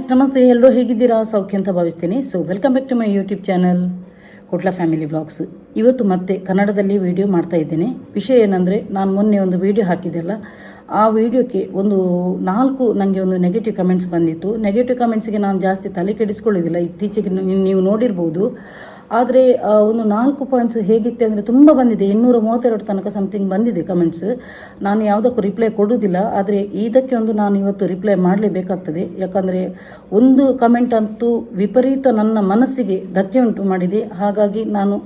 Guys ನಮಸ್ತೆ ಎಲ್ಲರೂ ಹೇಗಿದ್ದೀರಾ? ಸೌಖ್ಯ ಅಂತ ಭಾವಿಸ್ತೀನಿ. So welcome back to my YouTube channel Kotla family vlogs ಇವತ್ತು ಮತ್ತೆ ಕನ್ನಡದಲ್ಲಿ ವಿಡಿಯೋ ಮಾಡ್ತಾ ಇದ್ದೇನೆ. ವಿಷಯ ಏನಂದರೆ, ನಾನು ಮೊನ್ನೆ ಒಂದು ವಿಡಿಯೋ ಹಾಕಿದ್ದೆಲ್ಲ ಆ ವಿಡಿಯೋಕ್ಕೆ ಒಂದು ನಾಲ್ಕು ನನಗೆ ಒಂದು ನೆಗೆಟಿವ್ ಕಮೆಂಟ್ಸ್ ಬಂದಿತ್ತು. ನೆಗೆಟಿವ್ ಕಮೆಂಟ್ಸ್ಗೆ ನಾನು ಜಾಸ್ತಿ ತಲೆ ಕೆಡಿಸ್ಕೊಳ್ಳೋದಿಲ್ಲ. ಇತ್ತೀಚೆಗೆ ನೀವು- ನೀವು ನೋಡಿರ್ಬೋದು. ಆದರೆ ಒಂದು ನಾಲ್ಕು ಪಾಯಿಂಟ್ಸ್ ಹೇಗಿತ್ತು ಅಂದರೆ ತುಂಬ ಬಂದಿದೆ. ಇನ್ನೂರ ಮೂವತ್ತೆರಡು ತನಕ ಸಮಥಿಂಗ್ ಬಂದಿದೆ ಕಮೆಂಟ್ಸ್ ನಾನು ಯಾವುದಕ್ಕೂ ರಿಪ್ಲೈ ಕೊಡುವುದಿಲ್ಲ. ಆದರೆ ಇದಕ್ಕೆ ಒಂದು ನಾನು ಇವತ್ತು ರಿಪ್ಲೈ ಮಾಡಲೇಬೇಕಾಗ್ತದೆ. ಯಾಕಂದರೆ ಒಂದು ಕಮೆಂಟ್ ಅಂತೂ ವಿಪರೀತ ನನ್ನ ಮನಸ್ಸಿಗೆ ಧಕ್ಕೆ ಉಂಟು ಮಾಡಿದೆ. ಹಾಗಾಗಿ ನಾನು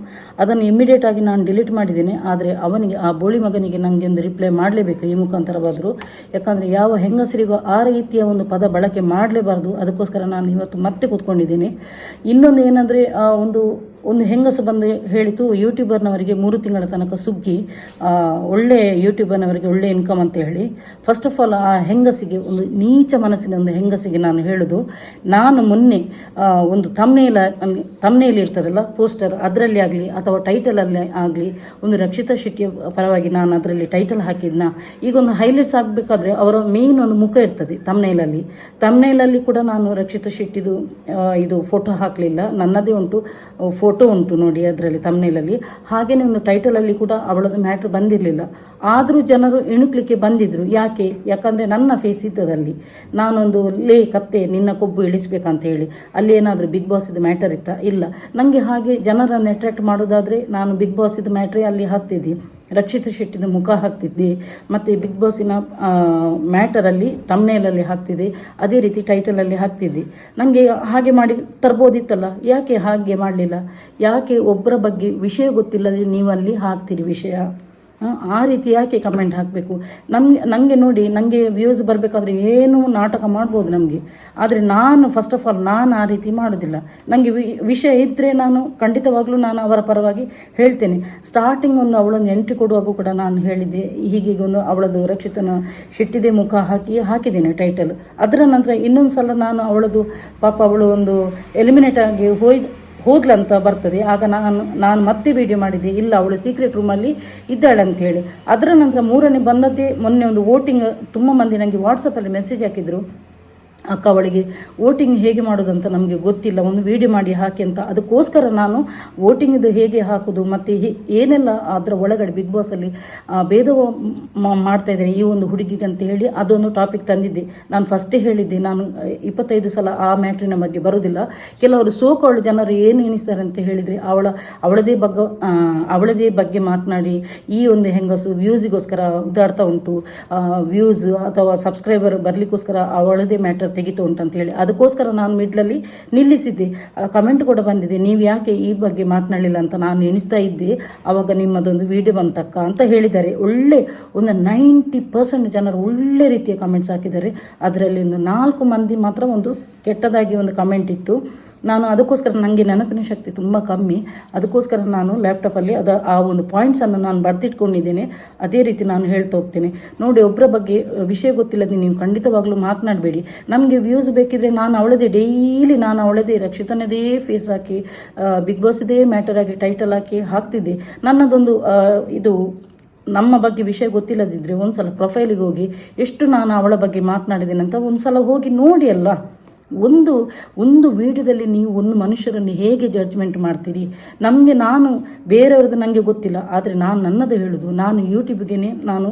ಅದನ್ನು ಇಮಿಡಿಯೇಟ್ ಆಗಿ ನಾನು ಡಿಲೀಟ್ ಮಾಡಿದ್ದೇನೆ. ಆದರೆ ಅವನಿಗೆ, ಆ ಬೋಳಿ ಮಗನಿಗೆ ನನಗೆ ಒಂದು ರಿಪ್ಲೈ ಮಾಡಲೇಬೇಕು ಈ ಮುಖಾಂತರವಾದರೂ. ಯಾಕಂದರೆ ಯಾವ ಹೆಂಗಸರಿಗೂ ಆ ರೀತಿಯ ಒಂದು ಪದ ಬಳಕೆ ಮಾಡಲೇಬಾರ್ದು. ಅದಕ್ಕೋಸ್ಕರ ನಾನು ಇವತ್ತು ಮತ್ತೆ ಕೂತ್ಕೊಂಡಿದ್ದೇನೆ. ಇನ್ನೊಂದು ಏನಂದರೆ ಒಂದು ಒಂದು ಹೆಂಗಸು ಬಂದು ಹೇಳಿತು, ಯೂಟ್ಯೂಬರ್ನವರಿಗೆ ಮೂರು ತಿಂಗಳ ತನಕ ಸುಗ್ಗಿ ಒಳ್ಳೆ ಯೂಟ್ಯೂಬರ್ನವರಿಗೆ ಒಳ್ಳೆ ಇನ್ಕಮ್ ಅಂತ ಹೇಳಿ. ಫಸ್ಟ್ ಆಫ್ ಆಲ್ ಆ ಹೆಂಗಸಿಗೆ ಒಂದು ನೀಚ ಮನಸ್ಸಿನ ಒಂದು ಹೆಂಗಸಿಗೆ ನಾನು ಹೇಳೋದು. ನಾನು ಮೊನ್ನೆ ಒಂದು ತಮ್ನೇಲ ತಮ್ನೇಲಿ ಇರ್ತದಲ್ಲ ಪೋಸ್ಟರ್ ಅದರಲ್ಲಿ ಆಗಲಿ ಅಥವಾ ಟೈಟಲಲ್ಲಿ ಆಗಲಿ ಒಂದು ರಕ್ಷಿತಾ ಶೆಟ್ಟಿಯ ಪರವಾಗಿ ನಾನು ಅದರಲ್ಲಿ ಟೈಟಲ್ ಹಾಕಿದ್ನ. ಈಗ ಒಂದು ಹೈಲೈಟ್ಸ್ ಆಗಬೇಕಾದ್ರೆ ಅವರ ಮೇನ್ ಒಂದು ಮುಖ ಇರ್ತದೆ ತಮ್ನೇಲಲ್ಲಿ ತಮ್ನೇಲಲ್ಲಿ ಕೂಡ ನಾನು ರಕ್ಷಿತಾ ಶೆಟ್ಟಿದು ಇದು ಫೋಟೋ ಹಾಕಲಿಲ್ಲ. ನನ್ನದೇ ಉಂಟು ಫೋಟೋ ಉಂಟು ನೋಡಿ ಅದರಲ್ಲಿ ತಮ್ನೇಲಲ್ಲಿ ಹಾಗೆಯೇ ಒಂದು ಟೈಟಲಲ್ಲಿ ಕೂಡ ಅವಳದು ಮ್ಯಾಟ್ರ್ ಬಂದಿರಲಿಲ್ಲ. ಆದರೂ ಜನರು ಇಣುಕ್ಲಿಕ್ಕೆ ಬಂದಿದ್ರು. ಯಾಕೆ? ಯಾಕಂದರೆ ನನ್ನ ಫೇಸ್ ಇದ್ದದಲ್ಲಿ ನಾನೊಂದು ಲೇ ಕತ್ತೆ, ನಿನ್ನ ಕೊಬ್ಬು ಇಳಿಸ್ಬೇಕಂತ ಹೇಳಿ ಅಲ್ಲಿ ಏನಾದರೂ ಬಿಗ್ ಬಾಸ್ ಇದು ಮ್ಯಾಟರ್ ಇತ್ತಾ? ಇಲ್ಲ. ನನಗೆ ಹಾಗೆ ಜನರನ್ನು ಅಟ್ರಾಕ್ಟ್ ಮಾಡೋದಾದರೆ ನಾನು ಬಿಗ್ ಬಾಸ್ ಇದು ಮ್ಯಾಟ್ರೇ ಅಲ್ಲಿ ಹಾಕ್ತಿದ್ದೆ. ರಕ್ಷಿತ ಶೆಟ್ಟಿದ ಮುಖ ಹಾಕ್ತಿದ್ದೆ. ಮತ್ತು ಬಿಗ್ ಬಾಸಿನ ಮ್ಯಾಟರಲ್ಲಿ ತಮ್ನೇಲಲ್ಲಿ ಹಾಕ್ತಿದ್ದೆ. ಅದೇ ರೀತಿ ಟೈಟಲಲ್ಲಿ ಹಾಕ್ತಿದ್ದೆ. ನನಗೆ ಹಾಗೆ ಮಾಡಿ ತರ್ಬೋದಿತ್ತಲ್ಲ? ಯಾಕೆ ಹಾಗೆ ಮಾಡಲಿಲ್ಲ? ಯಾಕೆ ಒಬ್ಬರ ಬಗ್ಗೆ ವಿಷಯ ಗೊತ್ತಿಲ್ಲದೆ ನೀವಲ್ಲಿ ಹಾಕ್ತೀರಿ ವಿಷಯ? ಆ, ರೀತಿ ಯಾಕೆ ಕಮೆಂಟ್ ಹಾಕಬೇಕು? ನಮಗೆ ನನಗೆ ನೋಡಿ ನನಗೆ ವ್ಯೂಸ್ ಬರಬೇಕಾದ್ರೆ ಏನು ನಾಟಕ ಮಾಡ್ಬೋದು ನಮಗೆ. ಆದರೆ ನಾನು ಫಸ್ಟ್ ಆಫ್ ಆಲ್ ನಾನು ಆ ರೀತಿ ಮಾಡೋದಿಲ್ಲ. ನನಗೆ ವಿಷಯ ಇದ್ದರೆ ನಾನು ಖಂಡಿತವಾಗ್ಲೂ ನಾನು ಅವರ ಪರವಾಗಿ ಹೇಳ್ತೇನೆ. ಸ್ಟಾರ್ಟಿಂಗ್ ಒಂದು ಅವಳೊಂದು ಎಂಟ್ರಿ ಕೊಡುವಾಗ ಕೂಡ ನಾನು ಹೇಳಿದ್ದೆ. ಹೀಗೀಗ ಒಂದು ಅವಳದು ರಕ್ಷಿತನ ಶೆಟ್ಟಿದೆ ಮುಖ ಹಾಕಿ ಹಾಕಿದ್ದೇನೆ ಟೈಟಲ್ ಅದರ ನಂತರ ಇನ್ನೊಂದು ಸಲ ನಾನು ಅವಳದು ಪಾಪ ಅವಳು ಒಂದು ಎಲಿಮಿನೇಟ್ ಆಗಿ ಹೋಯ್ ಹೋದ್ಲಂತ ಬರ್ತದೆ. ಆಗ ನಾನು ನಾನು ಮತ್ತೆ ವಿಡಿಯೋ ಮಾಡಿದ್ದೆ. ಇಲ್ಲ, ಅವಳು ಸೀಕ್ರೆಟ್ ರೂಮಲ್ಲಿ ಇದ್ದಾಳೆ ಅಂತ ಹೇಳಿ. ಅದರ ನಂತರ ಮೂರನೇ ಬಂದದ್ದೇ ಮೊನ್ನೆ ಒಂದು ವೋಟಿಂಗ್ ತುಂಬ ಮಂದಿ ನನಗೆ ವಾಟ್ಸಪ್ಪಲ್ಲಿ ಮೆಸೇಜ್ ಹಾಕಿದರು. ಅಕ್ಕ ಅವಳಿಗೆ, ವೋಟಿಂಗ್ ಹೇಗೆ ಮಾಡೋದಂತ ನಮಗೆ ಗೊತ್ತಿಲ್ಲ, ಒಂದು ವಿಡಿಯೋ ಮಾಡಿ ಹಾಕಿ ಅಂತ. ಅದಕ್ಕೋಸ್ಕರ ನಾನು ವೋಟಿಂಗ್ದು ಹೇಗೆ ಹಾಕೋದು, ಮತ್ತು ಏನೆಲ್ಲ ಅದರ ಒಳಗಡೆ ಬಿಗ್ ಬಾಸಲ್ಲಿ ಭೇದ ಮಾಡ್ತಾ ಇದ್ದೇನೆ ಈ ಒಂದು ಹುಡುಗಿಗೆ ಅಂತ ಹೇಳಿ ಅದೊಂದು ಟಾಪಿಕ್ ತಂದಿದ್ದೆ. ನಾನು ಫಸ್ಟೇ ಹೇಳಿದ್ದೆ, ನಾನು ಇಪ್ಪತ್ತೈದು ಸಲ ಆ ಮ್ಯಾಟ್ರಿನ ಬಗ್ಗೆ ಬರೋದಿಲ್ಲ. ಕೆಲವರು ಸೋಕಾಳು ಜನರು ಏನು ಎಣಿಸ್ತಾರೆ ಅಂತ ಹೇಳಿದರೆ, ಅವಳ, ಅವಳದೇ ಬಗ್ಗೆ ಅವಳದೇ ಬಗ್ಗೆ ಮಾತನಾಡಿ, ಈ ಒಂದು ಹೆಂಗಸು ವ್ಯೂಸಿಗೋಸ್ಕರ ಉದಾಡ್ತಾ ಉಂಟು. ವ್ಯೂಸ್ ಅಥವಾ ಸಬ್ಸ್ಕ್ರೈಬರ್ ಬರಲಿಕ್ಕೋಸ್ಕರ ಅವಳದೇ ಮ್ಯಾಟರ್ ತೆಗಿತು ಹೇಳಿ ಅದಕ್ಕೋಸ್ಕರ ನಾನು ಮಿಡ್ಲಲ್ಲಿ ನಿಲ್ಲಿಸಿದ್ದೆ. ಕಮೆಂಟ್ ಕೂಡ ಬಂದಿದೆ, ನೀವು ಯಾಕೆ ಈ ಬಗ್ಗೆ ಮಾತನಾಡಲಿಲ್ಲ ಅಂತ ನಾನು ಎಣಿಸ್ತಾ ಇದ್ದೆ. ಆವಾಗ ನಿಮ್ಮದೊಂದು ವಿಡಿಯೋ ಬಂತಕ್ಕ ಅಂತ ಹೇಳಿದ್ದಾರೆ. ಒಳ್ಳೆ ಒಂದು ನೈಂಟಿ ಪರ್ಸೆಂಟ್ ಜನರು ಒಳ್ಳೆ ರೀತಿಯ ಕಮೆಂಟ್ಸ್ ಹಾಕಿದ್ದಾರೆ. ಅದರಲ್ಲಿ ಒಂದು ನಾಲ್ಕು ಮಂದಿ ಮಾತ್ರ ಒಂದು ಕೆಟ್ಟದಾಗಿ ಒಂದು ಕಮೆಂಟ್ ಇತ್ತು. ನಾನು ಅದಕ್ಕೋಸ್ಕರ ನನಗೆ ನೆನಪಿನ ಶಕ್ತಿ ತುಂಬ ಕಮ್ಮಿ. ಅದಕ್ಕೋಸ್ಕರ ನಾನು ಲ್ಯಾಪ್ಟಾಪಲ್ಲಿ ಅದು, ಆ ಒಂದು ಪಾಯಿಂಟ್ಸನ್ನು ನಾನು ಬರೆದಿಟ್ಕೊಂಡಿದ್ದೇನೆ. ಅದೇ ರೀತಿ ನಾನು ಹೇಳ್ತಾ ಹೋಗ್ತೇನೆ. ನೋಡಿ ಒಬ್ಬರ ಬಗ್ಗೆ ವಿಷಯ ಗೊತ್ತಿಲ್ಲದೆ ನೀವು ಖಂಡಿತವಾಗ್ಲೂ ಮಾತನಾಡಬೇಡಿ. ನಮಗೆ ವ್ಯೂಸ್ ಬೇಕಿದ್ರೆ ನಾನು ಅವಳದೇ ಡೈಲಿ ನಾನು ಅವಳದೇ ರಕ್ಷಿತನದೇ ಫೇಸ್ ಹಾಕಿ ಬಿಗ್ ಬಾಸ್ದೇ ಮ್ಯಾಟರ್ ಆಗಿ ಟೈಟಲ್ ಹಾಕಿ ಹಾಕ್ತಿದ್ದೆ. ನನ್ನದೊಂದು ಇದು ನಮ್ಮ ಬಗ್ಗೆ ವಿಷಯ ಗೊತ್ತಿಲ್ಲದಿದ್ದರೆ ಒಂದು ಸಲ ಪ್ರೊಫೈಲಿಗೆ ಹೋಗಿ ಎಷ್ಟು ನಾನು ಅವಳ ಬಗ್ಗೆ ಮಾತನಾಡಿದ್ದೇನೆ ಅಂತ ಒಂದು ಸಲ ಹೋಗಿ ನೋಡಿ ಅಲ್ಲ. ಒಂದು ಒಂದು ವಿಡಿಯೋದಲ್ಲಿ ನೀವು ಒಂದು ಮನುಷ್ಯರನ್ನು ಹೇಗೆ ಜಡ್ಜ್ಮೆಂಟ್ ಮಾಡ್ತೀರಿ? ನಮಗೆ ನಾನು ಬೇರೆಯವ್ರದ್ದು ನನಗೆ ಗೊತ್ತಿಲ್ಲ, ಆದರೆ ನಾನು ನನ್ನದು ಹೇಳೋದು. ನಾನು ಯೂಟ್ಯೂಬ್ಗೆ ನಾನು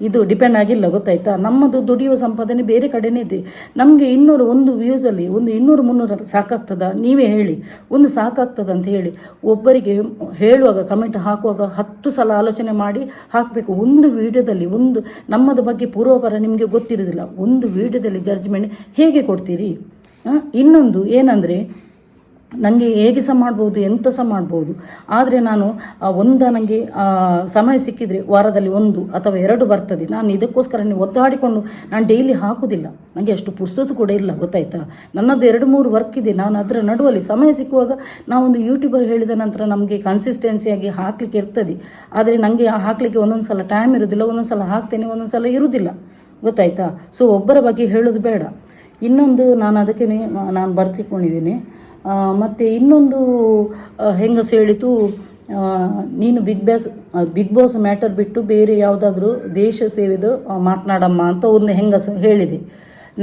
ಇದು ಡಿಪೆಂಡ್ ಆಗಿಲ್ಲ ಗೊತ್ತಾಯ್ತಾ ನಮ್ಮದು ದುಡಿಯುವ ಸಂಪಾದನೆ ಬೇರೆ ಕಡೆನೇ ಇದೆ. ನಮಗೆ ಇನ್ನೂರು ಒಂದು ವ್ಯೂಸಲ್ಲಿ ಒಂದು ಇನ್ನೂರು ಮುನ್ನೂರು ಸಾಕಾಗ್ತದ? ನೀವೇ ಹೇಳಿ. ಒಂದು ಸಾಕಾಗ್ತದ ಅಂತ ಹೇಳಿ. ಒಬ್ಬರಿಗೆ ಹೇಳುವಾಗ ಕಮೆಂಟ್ ಹಾಕುವಾಗ ಹತ್ತು ಸಲ ಆಲೋಚನೆ ಮಾಡಿ ಹಾಕಬೇಕು. ಒಂದು ವಿಡಿಯೋದಲ್ಲಿ ಒಂದು, ನಮ್ಮದ ಬಗ್ಗೆ ಪೂರ್ವಪರ ನಿಮಗೆ ಗೊತ್ತಿರೋದಿಲ್ಲ. ಒಂದು ವಿಡಿಯೋದಲ್ಲಿ ಜಡ್ಜ್ಮೆಂಟ್ ಹೇಗೆ ಕೊಡ್ತೀರಿ? ಇನ್ನೊಂದು ಏನಂದರೆ ನನಗೆ ಹೇಗೆ ಸಹ ಮಾಡ್ಬೋದು, ಎಂತ ಸಹ ಮಾಡ್ಬೋದು. ಆದರೆ ನಾನು ಒಂದ ನನಗೆ ಸಮಯ ಸಿಕ್ಕಿದರೆ ವಾರದಲ್ಲಿ ಒಂದು ಅಥವಾ ಎರಡು ಬರ್ತದೆ. ನಾನು ಇದಕ್ಕೋಸ್ಕರ ನೀವು ಒತ್ತಾಡಿಕೊಂಡು ನಾನು ಡೈಲಿ ಹಾಕೋದಿಲ್ಲ. ನನಗೆ ಅಷ್ಟು ಪುಸ್ತಕ ಕೂಡ ಇಲ್ಲ, ಗೊತ್ತಾಯ್ತಾ? ನನ್ನದು ಎರಡು ಮೂರು ವರ್ಕ್ ಇದೆ. ನಾನು ಅದರ ನಡುವಲ್ಲಿ ಸಮಯ ಸಿಕ್ಕುವಾಗ ನಾವೊಂದು ಯೂಟ್ಯೂಬರ್ ಹೇಳಿದ ನಂತರ ನಮಗೆ ಕನ್ಸಿಸ್ಟೆನ್ಸಿಯಾಗಿ ಹಾಕಲಿಕ್ಕೆ ಇರ್ತದೆ. ಆದರೆ ನನಗೆ ಹಾಕಲಿಕ್ಕೆ ಒಂದೊಂದು ಸಲ ಟೈಮ್ ಇರೋದಿಲ್ಲ, ಒಂದೊಂದು ಸಲ ಹಾಕ್ತೇನೆ, ಒಂದೊಂದು ಸಲ ಇರುವುದಿಲ್ಲ ಗೊತ್ತಾಯ್ತಾ? ಸೊ ಒಬ್ಬರ ಬಗ್ಗೆ ಹೇಳೋದು ಬೇಡ. ಇನ್ನೊಂದು ನಾನು ಅದಕ್ಕೆ ನಾನು ಬರ್ತಿಕೊಂಡಿದ್ದೀನಿ. ಮತ್ತು ಇನ್ನೊಂದು ಹೆಂಗಸು ಹೇಳಿತು ನೀನು big boss big boss matter ಬಿಟ್ಟು ಬೇರೆ ಯಾವುದಾದ್ರೂ ದೇಶ ಸೇವೆದು ಮಾತನಾಡಮ್ಮ ಅಂತ ಒಂದು ಹೆಂಗಸು ಹೇಳಿದೆ.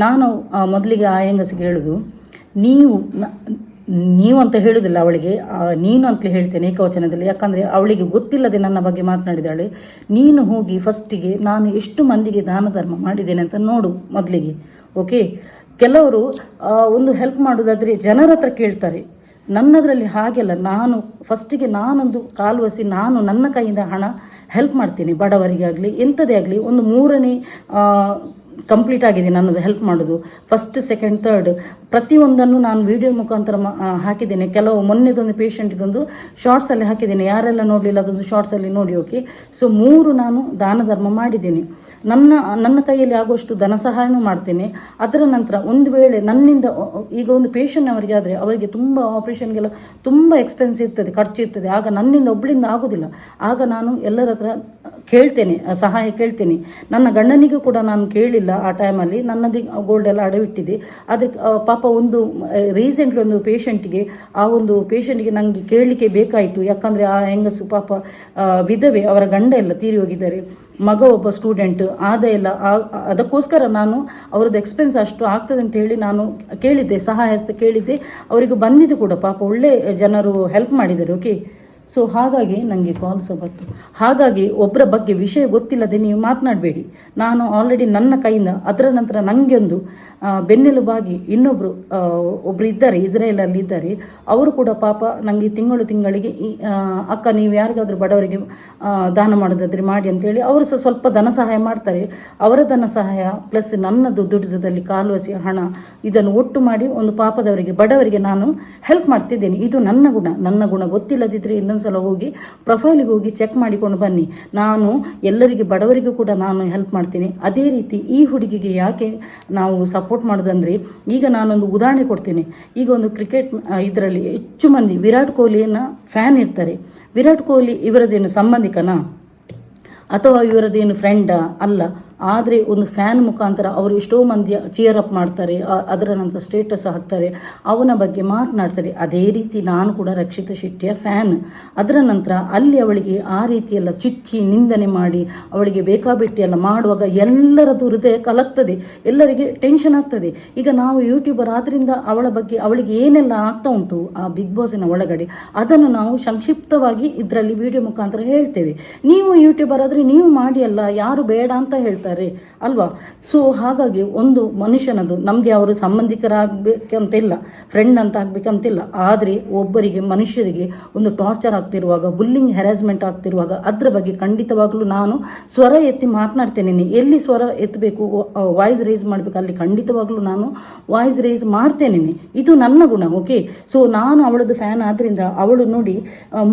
ನಾನು ಮೊದಲಿಗೆ ಆ ಹೆಂಗಸಿಗೆ ಹೇಳೋದು, ನೀವು ನೀವು ಅಂತ ಹೇಳುವುದಿಲ್ಲ ಅವಳಿಗೆ ನೀನು ಅಂತ ಹೇಳ್ತೇನೆ ಏಕವಚನದಲ್ಲಿ, ಯಾಕಂದರೆ ಅವಳಿಗೆ ಗೊತ್ತಿಲ್ಲದೆ ನನ್ನ ಬಗ್ಗೆ ಮಾತನಾಡಿದಾಳೆ. ನೀನು ಹೋಗಿ ಫಸ್ಟಿಗೆ ನಾನು ಎಷ್ಟು ಮಂದಿಗೆ ದಾನ ಧರ್ಮ ಮಾಡಿದ್ದೇನೆ ಅಂತ ನೋಡು ಮೊದಲಿಗೆ ಓಕೆ ಕೆಲವರು ಒಂದು ಹೆಲ್ಪ್ ಮಾಡೋದಾದರೆ ಜನರ ಹತ್ರ ಕೇಳ್ತಾರೆ. ನನ್ನದರಲ್ಲಿ ಹಾಗೆಲ್ಲ, ನಾನು ಫಸ್ಟಿಗೆ ನಾನೊಂದು ಕಾಲುವಸಿ ನಾನು ನನ್ನ ಕೈಯಿಂದ ಹಣ ಹೆಲ್ಪ್ ಮಾಡ್ತೀನಿ ಬಡವರಿಗಾಗಲಿ, ಎಂಥದೇ ಆಗಲಿ, ಒಂದು ಮೂರನೇ ಕಂಪ್ಲೀಟ್ ಆಗಿದೆ ನನ್ನದು ಹೆಲ್ಪ್ ಮಾಡೋದು. ಫಸ್ಟ್ ಸೆಕೆಂಡ್ ಥರ್ಡ್ ಪ್ರತಿಯೊಂದನ್ನು ನಾನು ವಿಡಿಯೋ ಮುಖಾಂತರ ಹಾಕಿದ್ದೇನೆ. ಕೆಲವು ಮೊನ್ನೆದೊಂದು ಪೇಷಂಟ್ಗೊಂದು ಶಾರ್ಟ್ಸಲ್ಲಿ ಹಾಕಿದ್ದೇನೆ. ಯಾರೆಲ್ಲ ನೋಡಲಿಲ್ಲ, ಅದೊಂದು ಶಾರ್ಟ್ಸಲ್ಲಿ ನೋಡಿ ಓಕೆ ಸೊ ಮೂರು ನಾನು ದಾನ ಧರ್ಮ ಮಾಡಿದ್ದೇನೆ. ನನ್ನ ನನ್ನ ಕೈಯಲ್ಲಿ ಆಗುವಷ್ಟು ಧನ ಸಹಾಯನೂ ಮಾಡ್ತೇನೆ. ಅದರ ನಂತರ ಒಂದು ವೇಳೆ ನನ್ನಿಂದ ಈಗ ಒಂದು ಪೇಷಂಟ್ ಅವರಿಗೆ ಆದರೆ ಅವರಿಗೆ ತುಂಬ ಆಪ್ರೇಷನ್ಗೆಲ್ಲ ತುಂಬ ಎಕ್ಸ್ಪೆನ್ಸ್ ಇರ್ತದೆ, ಖರ್ಚು ಇರ್ತದೆ. ಆಗ ನನ್ನಿಂದ ಒಬ್ಬಳಿಂದ ಆಗೋದಿಲ್ಲ. ಆಗ ನಾನು ಎಲ್ಲರ ಹತ್ರ ಕೇಳ್ತೇನೆ ಸಹಾಯ ಕೇಳ್ತೇನೆ. ನನ್ನ ಗಂಡನಿಗೂ ಕೂಡ ನಾನು ಕೇಳಿಲ್ಲ ಆ ಟೈಮಲ್ಲಿ ನನ್ನದೇ ಗೋಲ್ಡ್ ಎಲ್ಲ ಅಡವಿಟ್ಟಿದೆ. ಅದಕ್ಕೆ ಪಾಪ ಒಂದು ರೀಸೆಂಟ್ಲಿ ಒಂದು ಪೇಷಂಟಿಗೆ ಆ ಒಂದು ಪೇಷಂಟ್ಗೆ ನನಗೆ ಕೇಳಲಿಕ್ಕೆ ಬೇಕಾಯಿತು. ಯಾಕಂದರೆ ಆ ಹೆಂಗಸು ಪಾಪ ವಿಧವೆ, ಅವರ ಗಂಡ ಎಲ್ಲ ತೀರಿ ಹೋಗಿದ್ದಾರೆ. ಮಗ ಒಬ್ಬ ಸ್ಟೂಡೆಂಟ್ ಆದ ಎಲ್ಲ ಅದಕ್ಕೋಸ್ಕರ ನಾನು ಅವರದ್ದು ಎಕ್ಸ್ಪೆನ್ಸ್ ಅಷ್ಟು ಆಗ್ತದೆ ಅಂತ ಹೇಳಿ ನಾನು ಕೇಳಿದ್ದೆ ಸಹಾಯ ಕೇಳಿದ್ದೆ. ಅವರಿಗೆ ಬಂದಿದ್ದು ಕೂಡ ಪಾಪ ಒಳ್ಳೆ ಜನರು ಹೆಲ್ಪ್ ಮಾಡಿದ್ದಾರೆ ಓಕೆ ಸೊ ಹಾಗಾಗಿ ನನಗೆ ಕಾಲ್ ಸಹ ಬಂತು. ಹಾಗಾಗಿ ಒಬ್ಬರ ಬಗ್ಗೆ ವಿಷಯ ಗೊತ್ತಿಲ್ಲದೆ ನೀವು ಮಾತನಾಡಬೇಡಿ. ನಾನು ಆಲ್ರೆಡಿ ನನ್ನ ಕೈಯಿಂದ, ಅದರ ನಂತರ ನನಗೆ ಒಂದು ಬೆನ್ನೆಲುಬಾಗಿ ಇನ್ನೊಬ್ಬರು ಒಬ್ಬರು ಇದ್ದಾರೆ, ಇಸ್ರೇಲಲ್ಲಿ ಇದ್ದಾರೆ, ಅವರು ಕೂಡ ಪಾಪ ನನಗೆ ತಿಂಗಳು ತಿಂಗಳಿಗೆ ಈ ಅಕ್ಕ ನೀವು ಯಾರಿಗಾದರೂ ಬಡವರಿಗೆ ದಾನ ಮಾಡೋದಾದ್ರೆ ಮಾಡಿ ಅಂತೇಳಿ ಅವರು ಸಹ ಸ್ವಲ್ಪ ಧನ ಸಹಾಯ ಮಾಡ್ತಾರೆ. ಅವರ ಧನ ಸಹಾಯ ಪ್ಲಸ್ ನನ್ನದು ದುಡಿದದಲ್ಲಿ ಕಾಲುವಸಿ ಹಣ, ಇದನ್ನು ಒಟ್ಟು ಮಾಡಿ ಒಂದು ಪಾಪದವರಿಗೆ, ಬಡವರಿಗೆ ನಾನು ಹೆಲ್ಪ್ ಮಾಡ್ತಿದ್ದೇನೆ. ಇದು ನನ್ನ ಗುಣ ನನ್ನ ಗುಣ ಗೊತ್ತಿಲ್ಲದಿದ್ದರೆ ಇನ್ನೊಂದ್ಸಲ ಹೋಗಿ ಪ್ರೊಫೈಲ್ಗೆ ಹೋಗಿ ಚೆಕ್ ಮಾಡಿಕೊಂಡು ಬನ್ನಿ. ನಾನು ಎಲ್ಲರಿಗೆ, ಬಡವರಿಗೂ ಕೂಡ ನಾನು ಹೆಲ್ಪ್ ಮಾಡ್ತೀನಿ. ಅದೇ ರೀತಿ ಈ ಹುಡುಗಿಗೆ ಯಾಕೆ ನಾವು ಸಪೋರ್ಟ್ ಮಾಡೋದಂದ್ರೆ ಈಗ ನಾನೊಂದು ಉದಾಹರಣೆ ಕೊಡ್ತೀನಿ. ಈಗ ಒಂದು ಕ್ರಿಕೆಟ್ ಇದರಲ್ಲಿ ಹೆಚ್ಚು ಮಂದಿ ವಿರಾಟ್ ಕೊಹ್ಲಿಯನ್ನ ಫ್ಯಾನ್ ಇರ್ತಾರೆ. ವಿರಾಟ್ ಕೊಹ್ಲಿ ಇವರದೇನು ಸಂಬಂಧಿಕನಾ? ಅಥವಾ ಇವರದೇನು ಫ್ರೆಂಡಾ ಅಲ್ಲ. ಆದರೆ ಒಂದು ಫ್ಯಾನ್ ಮುಖಾಂತರ ಅವರು ಎಷ್ಟೋ ಮಂದಿ ಚಿಯರ್ ಅಪ್ ಮಾಡ್ತಾರೆ ಅದರ ನಂತರ ಸ್ಟೇಟಸ್ ಹಾಕ್ತಾರೆ, ಅವನ ಬಗ್ಗೆ ಮಾತನಾಡ್ತಾರೆ. ಅದೇ ರೀತಿ ನಾನು ಕೂಡ ರಕ್ಷಿತ ಶೆಟ್ಟಿಯ ಫ್ಯಾನ್ ಅದರ ನಂತರ ಅಲ್ಲಿ ಅವಳಿಗೆ ಆ ರೀತಿಯೆಲ್ಲ ಚುಚ್ಚಿ ನಿಂದನೆ ಮಾಡಿ, ಅವಳಿಗೆ ಬೇಕಾಬಿಟ್ಟಿ ಎಲ್ಲ ಮಾಡುವಾಗ ಎಲ್ಲರದ್ದು ಹೃದಯ ಕಲಗ್ತದೆ, ಎಲ್ಲರಿಗೆ ಟೆನ್ಷನ್ ಆಗ್ತದೆ. ಈಗ ನಾವು ಯೂಟ್ಯೂಬರ್ ಆದ್ದರಿಂದ ಅವಳ ಬಗ್ಗೆ ಅವಳಿಗೆ ಏನೆಲ್ಲ ಆಗ್ತಾ ಉಂಟು, ಆ ಬಿಗ್ ಬಾಸಿನ ಒಳಗಡೆ, ಅದನ್ನು ನಾವು ಸಂಕ್ಷಿಪ್ತವಾಗಿ ಇದರಲ್ಲಿ ವಿಡಿಯೋ ಮುಖಾಂತರ ಹೇಳ್ತೇವೆ. ನೀವು ಯೂಟ್ಯೂಬರ್ ಆದರೆ ನೀವು ಮಾಡಿ ಅಲ್ಲ, ಯಾರು ಬೇಡ ಅಂತ ಹೇಳ್ತಾರೆ. ಅಲ್ವಾ? ಸೊ ಹಾಗಾಗಿ ಒಂದು ಮನುಷ್ಯನದು ನಮಗೆ ಅವರು ಸಂಬಂಧಿಕರಾಗಬೇಕಂತಿಲ್ಲ ಫ್ರೆಂಡ್ ಅಂತ ಆಗಬೇಕಂತಿಲ್ಲ ಆದರೆ ಒಬ್ಬರಿಗೆ, ಮನುಷ್ಯರಿಗೆ ಒಂದು ಟಾರ್ಚರ್ ಆಗ್ತಿರುವಾಗ ಬುಲ್ಲಿಂಗ್ ಹೆರಾಸ್ಮೆಂಟ್ ಆಗ್ತಿರುವಾಗ, ಅದರ ಬಗ್ಗೆ ಖಂಡಿತವಾಗ್ಲೂ ನಾನು ಸ್ವರ ಎತ್ತಿ ಮಾತನಾಡ್ತೇನೆ. ಎಲ್ಲಿ ಸ್ವರ ಎತ್ತಬೇಕು ವಾಯ್ಸ್ ರೇಸ್ ಮಾಡಬೇಕು, ಅಲ್ಲಿ ಖಂಡಿತವಾಗ್ಲೂ ನಾನು ವಾಯ್ಸ್ ರೇಸ್ ಮಾಡ್ತೇನೆ. ಇದು ನನ್ನ ಗುಣ ಓಕೆ ಸೊ ನಾನು ಅವಳದ್ದು ಫ್ಯಾನ್ ಆದ್ರಿಂದ ಅವಳು ನೋಡಿ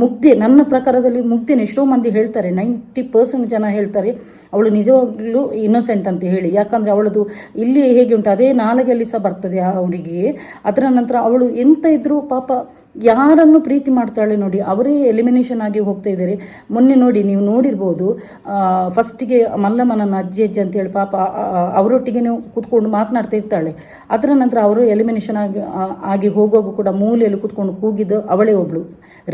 ಮುಗ್ದೆ ನನ್ನ ಪ್ರಕಾರದಲ್ಲಿ ಮುಗ್ಧೆನೆ. ಎಷ್ಟೋ ಮಂದಿ ಹೇಳ್ತಾರೆ ನೈಂಟಿ ಪರ್ಸೆಂಟ್ ಜನ ಹೇಳ್ತಾರೆ, ಅವಳು ನಿಜವಾಗ್ಲೂ ಇನ್ನೋಸೆಂಟ್ ಅಂತ ಹೇಳಿ. ಯಾಕಂದ್ರೆ ಅವಳದು ಇಲ್ಲಿ ಹೇಗೆ ಉಂಟು, ಅದೇ ನಾಲಗೆಯಲ್ಲಿ ಸಹ ಬರ್ತದೆ ಆ ಹುಡುಗಿಗೆ ಅದರ ನಂತರ ಅವಳು ಎಂತ ಇದ್ದರೂ ಪಾಪ ಯಾರನ್ನು ಪ್ರೀತಿ ಮಾಡ್ತಾಳೆ ನೋಡಿ, ಅವರೇ ಎಲಿಮಿನೇಷನ್ ಆಗಿ ಹೋಗ್ತಾ ಇದ್ದಾರೆ. ಮೊನ್ನೆ ನೋಡಿ, ನೀವು ನೋಡಿರ್ಬೋದು ಫಸ್ಟಿಗೆ ಮಲ್ಲಮ್ಮನನ್ನು ಅಜ್ಜಿ ಅಜ್ಜಿ ಅಂತೇಳಿ ಪಾಪ ಅವರೊಟ್ಟಿಗೆ ಕೂತ್ಕೊಂಡು ಮಾತನಾಡ್ತಾ ಇರ್ತಾಳೆ. ಅದರ ನಂತರ ಅವರು ಎಲಿಮಿನೇಷನ್ ಆಗಿ ಆಗಿ ಹೋಗುವಾಗ ಕೂಡ ಮೂಲೆಯಲ್ಲಿ ಕೂತ್ಕೊಂಡು ಕೂಗಿದ್ದು ಅವಳೇ ಒಬ್ಳು.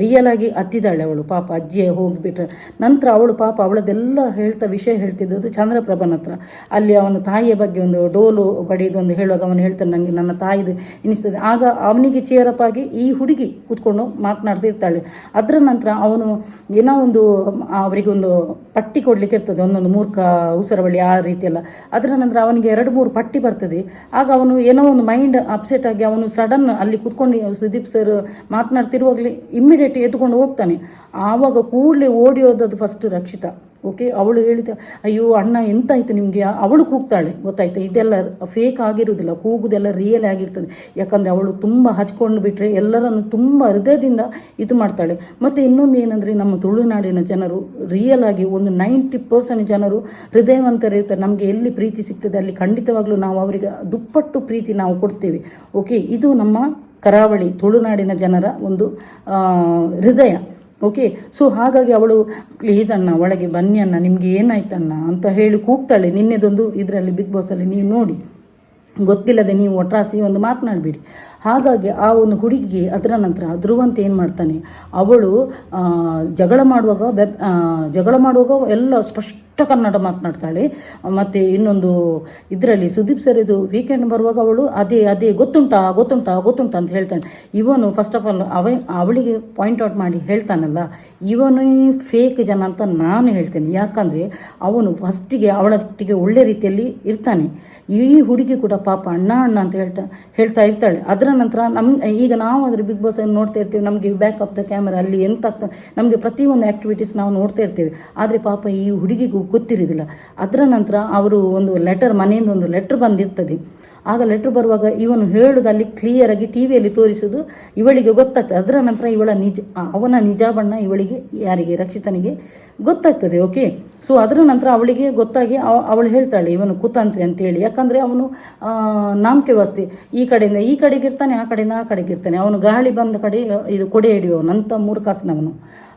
ರಿಯಲ್ ಆಗಿ ಹತ್ತಿದ್ದಾಳೆ ಅವಳು, ಪಾಪ ಅಜ್ಜಿಯೇ ಹೋಗಿಬಿಟ್ರೆ. ನಂತರ ಅವಳು ಪಾಪ ಅವಳದೆಲ್ಲ ಹೇಳ್ತಾ ವಿಷಯ ಹೇಳ್ತಿದ್ದದ್ದು ಚಂದ್ರಪ್ರಭನ ಹತ್ರ. ಅಲ್ಲಿ ಅವನ ತಾಯಿಯ ಬಗ್ಗೆ ಒಂದು ಡೋಲು ಬಡಿಯೋದೊಂದು ಹೇಳುವಾಗ ಅವನು ಹೇಳ್ತಾನೆ ನನಗೆ ನನ್ನ ತಾಯಿದು ಎನಿಸ್ತದೆ ಆಗ ಅವನಿಗೆ ಚೇರಪ್ಪಾಗಿ ಈ ಹುಡುಗಿ ಕೂತ್ಕೊಂಡು ಮಾತನಾಡ್ತಿರ್ತಾಳೆ. ಅದರ ನಂತರ ಅವನು ಏನೋ ಒಂದು ಅವರಿಗೆ ಒಂದು ಪಟ್ಟಿ ಕೊಡ್ಲಿಕ್ಕೆ ಇರ್ತದೆ, ಒಂದೊಂದು ಮೂರ್ಖ ಉಸರವಳ್ಳಿ ಆ ರೀತಿಯೆಲ್ಲ. ಅದರ ನಂತರ ಅವನಿಗೆ ಎರಡು ಮೂರು ಪಟ್ಟಿ ಬರ್ತದೆ. ಆಗ ಅವನು ಏನೋ ಒಂದು ಮೈಂಡ್ ಅಪ್ಸೆಟ್ ಆಗಿ ಅವನು ಸಡನ್ ಅಲ್ಲಿ ಕೂತ್ಕೊಂಡು ಸುದೀಪ್ ಸರ್ ಮಾತನಾಡ್ತಿರುವಾಗಲೇ ಇಮ್ಮಿಡಿಯೇಟ್ ಎತ್ಕೊಂಡು ಹೋಗ್ತಾನೆ. ಆವಾಗ ಕೂಡಲೇ ಓಡಿ ಹೋದದ್ದು ಫಸ್ಟ್ ರಕ್ಷಿತಾ. ಓಕೆ? ಅವಳು ಹೇಳಿದ, ಅಯ್ಯೋ, ಅಣ್ಣ ಎಂತಾಯ್ತು ನಿಮಗೆ? ಅವಳು ಕೂಗ್ತಾಳೆ. ಗೊತ್ತಾಯ್ತು? ಇದೆಲ್ಲ ಫೇಕ್ ಆಗಿರುವುದಿಲ್ಲ, ಕೂಗುದೆಲ್ಲ ರಿಯಲ್ ಆಗಿರ್ತದೆ. ಯಾಕಂದರೆ ಅವಳು ತುಂಬ ಹಚ್ಕೊಂಡು ಬಿಟ್ಟರೆ ಎಲ್ಲರನ್ನು ತುಂಬ ಹೃದಯದಿಂದ ಇದು ಮಾಡ್ತಾಳೆ. ಮತ್ತು ಇನ್ನೊಂದು ಏನಂದರೆ, ನಮ್ಮ ತುಳುನಾಡಿನ ಜನರು ರಿಯಲ್ ಆಗಿ ಒಂದು ನೈಂಟಿ ಪರ್ಸೆಂಟ್ ಜನರು ಹೃದಯವಂತರು ಇರ್ತಾರೆ ನಮಗೆ ಎಲ್ಲಿ ಪ್ರೀತಿ ಸಿಗ್ತದೆ, ಅಲ್ಲಿ ಖಂಡಿತವಾಗ್ಲೂ ನಾವು ಅವರಿಗೆ ದುಪ್ಪಟ್ಟು ಪ್ರೀತಿ ನಾವು ಕೊಡ್ತೇವೆ. ಓಕೆ? ಇದು ನಮ್ಮ ಕರಾವಳಿ ತುಳುನಾಡಿನ ಜನರ ಒಂದು ಹೃದಯ. ಓಕೆ ಸೊ ಹಾಗಾಗಿ ಅವಳು ಪ್ಲೀಸ್ ಅಣ್ಣ, ಒಳಗೆ ಬನ್ನಿ ಅಣ್ಣ, ನಿಮಗೆ ಏನಾಯ್ತಣ್ಣ ಅಂತ ಹೇಳಿ ಕೂಗ್ತಾಳೆ. ನಿನ್ನೆದೊಂದು ಇದರಲ್ಲಿ ಬಿಗ್ ಬಾಸಲ್ಲಿ ನೀವು ನೋಡಿ. ಗೊತ್ತಿಲ್ಲದೆ ನೀವು ಒಟ್ರಾಸಿ ಒಂದು ಮಾತನಾಡಬೇಡಿ. ಹಾಗಾಗಿ ಆ ಒಂದು ಹುಡುಗಿಗೆ ಅದರ ನಂತರ ಧ್ರುವಂತ ಏನು ಮಾಡ್ತಾನೆ? ಅವಳು ಜಗಳ ಮಾಡುವಾಗ ಜಗಳ ಮಾಡುವಾಗ ಎಲ್ಲ ಸ್ಪಷ್ಟ ಕನ್ನಡ ಮಾತನಾಡ್ತಾಳೆ. ಮತ್ತು ಇನ್ನೊಂದು ಇದರಲ್ಲಿ ಸುದೀಪ್ ಸರ್ ಇದು ವೀಕೆಂಡ್ ಬರುವಾಗ ಅವಳು ಅದೇ ಅದೇ ಗೊತ್ತುಂಟಾ ಗೊತ್ತುಂಟಾ ಗೊತ್ತುಂಟಾ ಅಂತ ಹೇಳ್ತಾನೆ. ಇವನು ಫಸ್ಟ್ ಆಫ್ ಆಲ್ ಅವ, ಅವಳಿಗೆ ಪಾಯಿಂಟ್ ಔಟ್ ಮಾಡಿ ಹೇಳ್ತಾನಲ್ಲ. ಇವನು ಫೇಕ್ ಜನ ಅಂತ ನಾನು ಹೇಳ್ತೇನೆ. ಯಾಕಂದರೆ ಅವನು ಫಸ್ಟಿಗೆ ಅವಳೊಟ್ಟಿಗೆ ಒಳ್ಳೆ ರೀತಿಯಲ್ಲಿ ಇರ್ತಾನೆ. ಈ ಹುಡುಗಿ ಕೂಡ ಪಾಪ ಅಣ್ಣ ಅಣ್ಣ ಅಂತ ಹೇಳ್ತಾ ಹೇಳ್ತಾ ಇರ್ತಾಳೆ. ಅದರ ನಂತರ ನಮ್ಮ ಈಗ ನಾವು ಅದ್ರ ಬಿಗ್ ಬಾಸ್ ನೋಡ್ತಾ ಇರ್ತೀವಿ, ನಮಗೆ ಬ್ಯಾಕ್ ಆಫ್ ದ ಕ್ಯಾಮರಾ ಅಲ್ಲಿ ಎಂತ ಆಗ್ತದೆ ನಮಗೆ ಪ್ರತಿಯೊಂದು ಆ್ಯಕ್ಟಿವಿಟೀಸ್ ನಾವು ನೋಡ್ತಾ ಇರ್ತೀವಿ. ಆದರೆ ಪಾಪ ಈ ಹುಡುಗಿಗೂ ಗೊತ್ತಿರೋದಿಲ್ಲ ಅದರ ನಂತರ ಅವರು ಒಂದು ಲೆಟರ್ ಮನೆಯಿಂದ ಒಂದು ಲೆಟ್ರ್ ಬಂದಿರ್ತದೆ. ಆಗ ಲೆಟ್ರ್ ಬರುವಾಗ ಇವನು ಹೇಳುದು ಅಲ್ಲಿ ಕ್ಲಿಯರ್ ಆಗಿ ಟಿ ವಿಯಲ್ಲಿ ತೋರಿಸೋದು ಇವಳಿಗೆ ಗೊತ್ತಾಗ್ತದೆ. ಅದರ ನಂತರ ಇವಳ ನಿಜ ಅವನ ನಿಜ ಬಣ್ಣ ಇವಳಿಗೆ, ಯಾರಿಗೆ? ರಕ್ಷಿತನಿಗೆ ಗೊತ್ತಾಗ್ತದೆ ಓಕೆ ಸೊ ಅದರ ನಂತರ ಅವಳಿಗೆ ಗೊತ್ತಾಗಿ ಅವ, ಅವಳು ಹೇಳ್ತಾಳೆ, ಇವನು ಕುತಂತ್ರಿ ಅಂತೇಳಿ. ಯಾಕಂದರೆ ಅವನು ನಾಮಕೆ ವಸ್ತಿ. ಈ ಕಡೆಯಿಂದ ಈ ಕಡೆಗೆ ಇರ್ತಾನೆ, ಆ ಕಡೆಯಿಂದ ಆ ಕಡೆಗೆ ಇರ್ತಾನೆ. ಅವನು ಗಾಳಿ ಬಂದ ಕಡೆ ಇದು ಕೊಡೆ ಹಿಡಿಯೋನು ಅಂತ ಮೂರು ಕಾಸಿನವನು.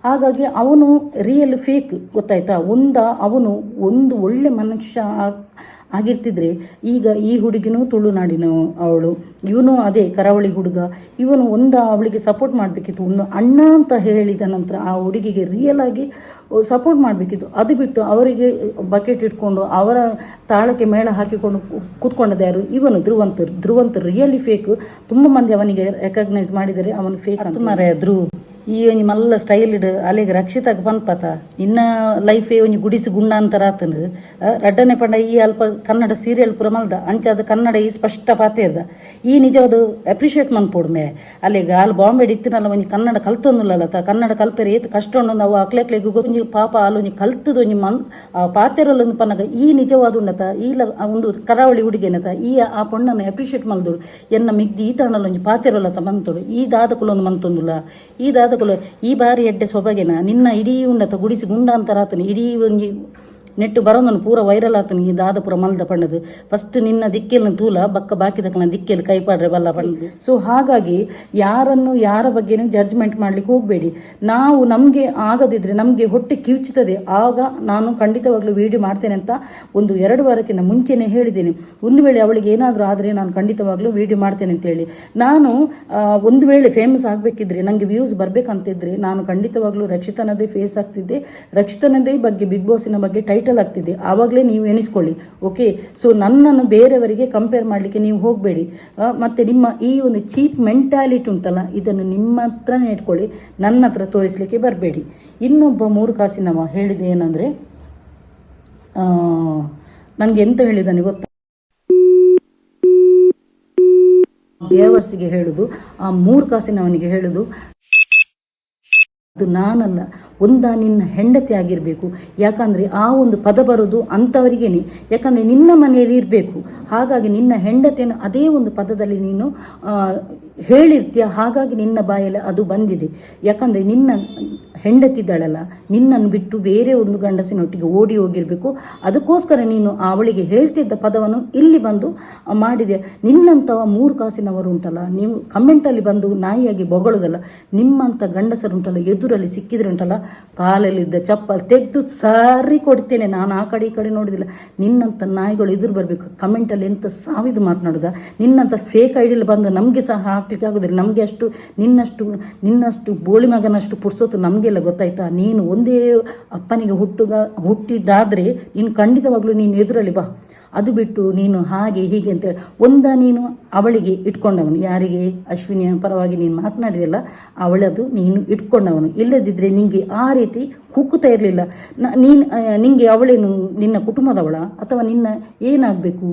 ಹಾಗಾಗಿ ಅವನು ರಿಯಲ್ ಫೇಕ್ ಗೊತ್ತಾಯ್ತಾ? ಒಂದ, ಅವನು ಒಂದು ಒಳ್ಳೆ ಮನುಷ್ಯ ಆಗಿರ್ತಿದ್ರೆ ಈಗ ಈ ಹುಡುಗಿನೂ ತುಳುನಾಡಿನ ಅವಳು. ಇವನು ಅದೇ ಕರಾವಳಿ ಹುಡುಗ. ಇವನು ಒಂದು ಅವಳಿಗೆ ಸಪೋರ್ಟ್ ಮಾಡಬೇಕಿತ್ತು. ಒಂದು ಅಣ್ಣ ಅಂತ ಹೇಳಿದ ನಂತರ ಆ ಹುಡುಗಿಗೆ ರಿಯಲ್ ಆಗಿ ಸಪೋರ್ಟ್ ಮಾಡಬೇಕಿತ್ತು. ಅದು ಬಿಟ್ಟು ಅವರಿಗೆ ಬಕೆಟ್ ಇಟ್ಕೊಂಡು ಅವರ ತಾಳಕ್ಕೆ ಮೇಳ ಹಾಕಿಕೊಂಡು ಕೂತ್ಕೊಂಡದ್ದು ಯಾರು? ಇವನು ಧ್ರುವಂತ. ಧ್ರುವಂತ ರಿಯಲಿ ಫೇಕ್ ತುಂಬ ಮಂದಿ ಅವನಿಗೆ ರೆಕಗ್ನೈಸ್ ಮಾಡಿದರೆ ಅವನು ಫೇಕ್ ಅಂತ. ಮರೆಯ ಧ್ರುವ ಈ ಒಂಜಿ ಮಲ್ಲ ಸ್ಟೈಲ್ ಡ್ ಅಲೆಗ್ ರಕ್ಷಿತಗ್ ಪನ್ಪತ ಇನ್ನ ಲೈಫೇ ಒಂಜಿ ಗುಡಿಸಿ ಗುಂಡ ಅಂತರ ಆತನು ರಡ್ಡನೆ ಪಂಡ ಈ ಅಲ್ಪ ಕನ್ನಡ ಸೀರಿಯಲ್ ಪುರ ಮಲ್ದ ಅಂಚಾದ ಕನ್ನಡ ಈ ಸ್ಪಷ್ಟ ಪಾತೆರ್ದ ಈ ನಿಜವಾದ ಅಪ್ರಿಷಿಯೇಟ್ ಮನ್ಪೋಡ್ಮೆ ಅಲ್ಲಿಗೆ ಅಲ್ಲಿ ಬಾಂಬೆಡ್ ಇತ್ತಿನಲ್ಲ ಒಂಜಿ ಕನ್ನಡ ಕಲ್ತೊಂದುಲ್ಲತ ಕನ್ನಡ ಕಲ್ಪೆರೆ ಏತ್ ಕಷ್ಟ ಉಂಡು ನಾವು ಅಕ್ಲೆಕ್ಲೆಗ್ ಒಂಜಿ ಪಾಪ ಅಲ್ಲಿ ಒಂಜಿ ಕಲ್ತದ ಒಂಜಿ ಮನ್ ಪಾತೆರಲ್ಲೊಂದು ಪನ್ನಗ ಈ ನಿಜವಾದ ಉಂಡತ ಈ ಒಂದು ಕರಾವಳಿ ಉಡುಗೆನತ ಈ ಆ ಪೊಣ್ಣನ್ನು ಅಪ್ರಿಷಿಯೇಟ್ ಮಲ್ದೋಡು ಎನ್ನ ಮಿಗ್ದಿ ಈ ತಣ್ಣಲ್ಲ ಒಂಜಿ ಪಾತೆರಲ್ಲತ ಮಂತೋಡು ಈ ದಾದಕುಲೊಂದು ಮಂತೊಂದುಲ್ಲ ಈ ಈ ಬಾರಿ ಎಡ್ಡೆ ಸೊಬಗೆನ ನಿನ್ನ ಇಡೀ ಉಂಡತ ಗುಡಿಸಿ ಗುಂಡ ಅಂತರ ಆತನ ಇಡೀ ಒಂಜಿ ನೆಟ್ಟು ಬರೋದನ್ನು ಪೂರ ವೈರಲ್ ಆತನ ಈ ದಾದ ಪೂರ ಮಲ್ದ ಪಣ್ಣದು. ಫಸ್ಟ್ ನಿನ್ನ ದಿಕ್ಕಿಲ್ಲ ತೂಲ, ಬಕ್ಕ ಬಾಕಿ ತಕ್ಕ ಕೈ ಕೈಪಾಡ್ರೆ ಬಲ್ಲ ಪಣ್ಣದು. ಸೊ ಹಾಗಾಗಿ ಯಾರನ್ನು ಯಾರ ಬಗ್ಗೆನೂ ಜಡ್ಜ್ಮೆಂಟ್ ಮಾಡ್ಲಿಕ್ಕೆ ಹೋಗಬೇಡಿ. ನಾವು ನಮಗೆ ಆಗದಿದ್ರೆ, ನಮಗೆ ಹೊಟ್ಟೆ ಕಿವುಚುತ್ತದೆ ಆಗ ನಾನು ಖಂಡಿತವಾಗ್ಲೂ ವಿಡಿಯೋ ಮಾಡ್ತೇನೆ ಅಂತ ಒಂದು ಎರಡು ವಾರಕ್ಕಿಂತ ಮುಂಚೆನೇ ಹೇಳಿದ್ದೇನೆ. ಒಂದು ವೇಳೆ ಅವಳಿಗೆ ಏನಾದರೂ ಆದರೆ ನಾನು ಖಂಡಿತವಾಗ್ಲೂ ವಿಡಿಯೋ ಮಾಡ್ತೇನೆ ಅಂತೇಳಿ ನಾನು ಒಂದು ವೇಳೆ ಫೇಮಸ್ ಆಗಬೇಕಿದ್ರೆ ನನಗೆ ವ್ಯೂಸ್ ಬರಬೇಕಂತಿದ್ರೆ, ನಾನು ಖಂಡಿತವಾಗ್ಲೂ ರಕ್ಷಿತನದೇ ಫೇಸ್ ಆಗ್ತಿದ್ದೆ. ರಕ್ಷಿತನದೇ ಬಗ್ಗೆ ಬಿಗ್ ಬಾಸಿನ ಬಗ್ಗೆ ಟೈಟಲ್ ಆಗ್ತಿದೆ. ಆವಾಗಲೇ ನೀವು ಎಣಿಸ್ಕೊಳ್ಳಿ. ಓಕೆ ಸೊ ನನ್ನನ್ನು ಬೇರೆಯವರಿಗೆ ಕಂಪೇರ್ ಮಾಡಲಿಕ್ಕೆ ನೀವು ಹೋಗಬೇಡಿ. ಮತ್ತು ನಿಮ್ಮ ಈ ಒಂದು ಚೀಪ್ ಮೆಂಟಾಲಿಟಿ ಉಂಟಲ್ಲ, ಇದನ್ನು ನಿಮ್ಮ ಹತ್ರನೇ ಇಟ್ಕೊಳ್ಳಿ. ನನ್ನ ಹತ್ರ ತೋರಿಸಲಿಕ್ಕೆ ಬರಬೇಡಿ. ಇನ್ನೊಬ್ಬ ಮೂರು ಕಾಸಿನವ ಹೇಳಿದ ಏನಂದರೆ ನನಗೆ ಎಂತ ಹೇಳಿದಾನೆ ಗೊತ್ತಾ? ದೇವರ್ಸಿಗೆ ಹೇಳುದು, ಆ ಮೂರು ಕಾಸಿನವನಿಗೆ ಹೇಳುದು ಅದು ನಾನಲ್ಲ, ಒಂದ ನಿನ್ನ ಹೆಂಡತಿ ಆಗಿರಬೇಕು. ಯಾಕಂದರೆ ಆ ಒಂದು ಪದ ಬರೋದು ಅಂಥವರಿಗೇನೆ. ಯಾಕಂದರೆ ನಿನ್ನ ಮನೆಯಲ್ಲಿ ಇರಬೇಕು. ಹಾಗಾಗಿ ನಿನ್ನ ಹೆಂಡತಿಯನ್ನು ಅದೇ ಒಂದು ಪದದಲ್ಲಿ ನೀನು ಹೇಳಿರ್ತೀಯ. ಹಾಗಾಗಿ ನಿನ್ನ ಬಾಯಲ್ಲಿ ಅದು ಬಂದಿದೆ. ಯಾಕಂದರೆ ನಿನ್ನ ಹೆಂಡತಿದ್ದಾಳಲ್ಲ, ನಿನ್ನನ್ನು ಬಿಟ್ಟು ಬೇರೆ ಒಂದು ಗಂಡಸಿನೊಟ್ಟಿಗೆ ಓಡಿ ಹೋಗಿರಬೇಕು. ಅದಕ್ಕೋಸ್ಕರ ನೀನು ಅವಳಿಗೆ ಹೇಳ್ತಿದ್ದ ಪದವನ್ನು ಇಲ್ಲಿ ಬಂದು ಮಾಡಿದೆ. ನಿನ್ನಂಥವ ಮೂರು ಕಾಸಿನವರು ಉಂಟಲ್ಲ, ನೀವು ಕಮೆಂಟಲ್ಲಿ ಬಂದು ನಾಯಿಯಾಗಿ ಬೊಗಳೋದಲ್ಲ, ನಿಮ್ಮಂಥ ಗಂಡಸರುಂಟಲ್ಲ, ಎದುರಲ್ಲಿ ಸಿಕ್ಕಿದ್ರೆ ಉಂಟಲ್ಲ, ಕಾಲಲ್ಲಿದ್ದ ಚಪ್ಪಲ್ ತೆಗೆದು ಸಾರಿ ಕೊಡ್ತೇನೆ, ನಾನು ಆ ಕಡೆ ಈ ಕಡೆ ನೋಡಿದಿಲ್ಲ. ನಿನ್ನಂಥ ನಾಯಿಗಳು ಎದುರು ಬರಬೇಕು. ಕಮೆಂಟಲ್ಲಿ ಎಂಥ ಸಾವಿದು ಮಾತನಾಡೋದ? ನಿನ್ನಂಥ ಫೇಕ್ ಐಡಿಯಲ್ಲಿ ಬಂದು ನಮಗೆ ಸಹ ಹಾಕ್ಲಿಕ್ಕೆ ಆಗೋದಿಲ್ಲ. ನಮಗೆ ಅಷ್ಟು ನಿನ್ನಷ್ಟು ನಿನ್ನಷ್ಟು ಬೋಳಿ ಮಗನಷ್ಟು ಪುರ್ಸೋತು ನಮಗೆಲ್ಲ ಗೊತ್ತಾಯ್ತಾ? ನೀನು ಒಂದೇ ಅಪ್ಪನಿಗೆ ಹುಟ್ಟುಗ ಹುಟ್ಟಿದ್ದಾದರೆ ನೀನು ಖಂಡಿತವಾಗ್ಲೂ ನೀನು ಎದುರಲ್ಲಿ ಬಾ. ಅದು ಬಿಟ್ಟು ನೀನು ಹಾಗೆ ಹೀಗೆ ಅಂತೇಳಿ ಒಂದ ನೀನು ಅವಳಿಗೆ ಇಟ್ಕೊಂಡವನು. ಯಾರಿಗೆ? ಅಶ್ವಿನಿಯ ಪರವಾಗಿ ನೀನು ಮಾತನಾಡಿದೆಲ್ಲ ಅವಳದು ನೀನು ಇಟ್ಕೊಂಡವನು. ಇಲ್ಲದಿದ್ದರೆ ನಿಂಗೆ ಆ ರೀತಿ ಕುಕ್ಕುತ್ತಾ ಇರಲಿಲ್ಲ. ನೀನು ನಿಂಗೆ ಅವಳೇನು ನಿನ್ನ ಕುಟುಂಬದವಳ ಅಥವಾ ನಿನ್ನ ಏನಾಗಬೇಕು?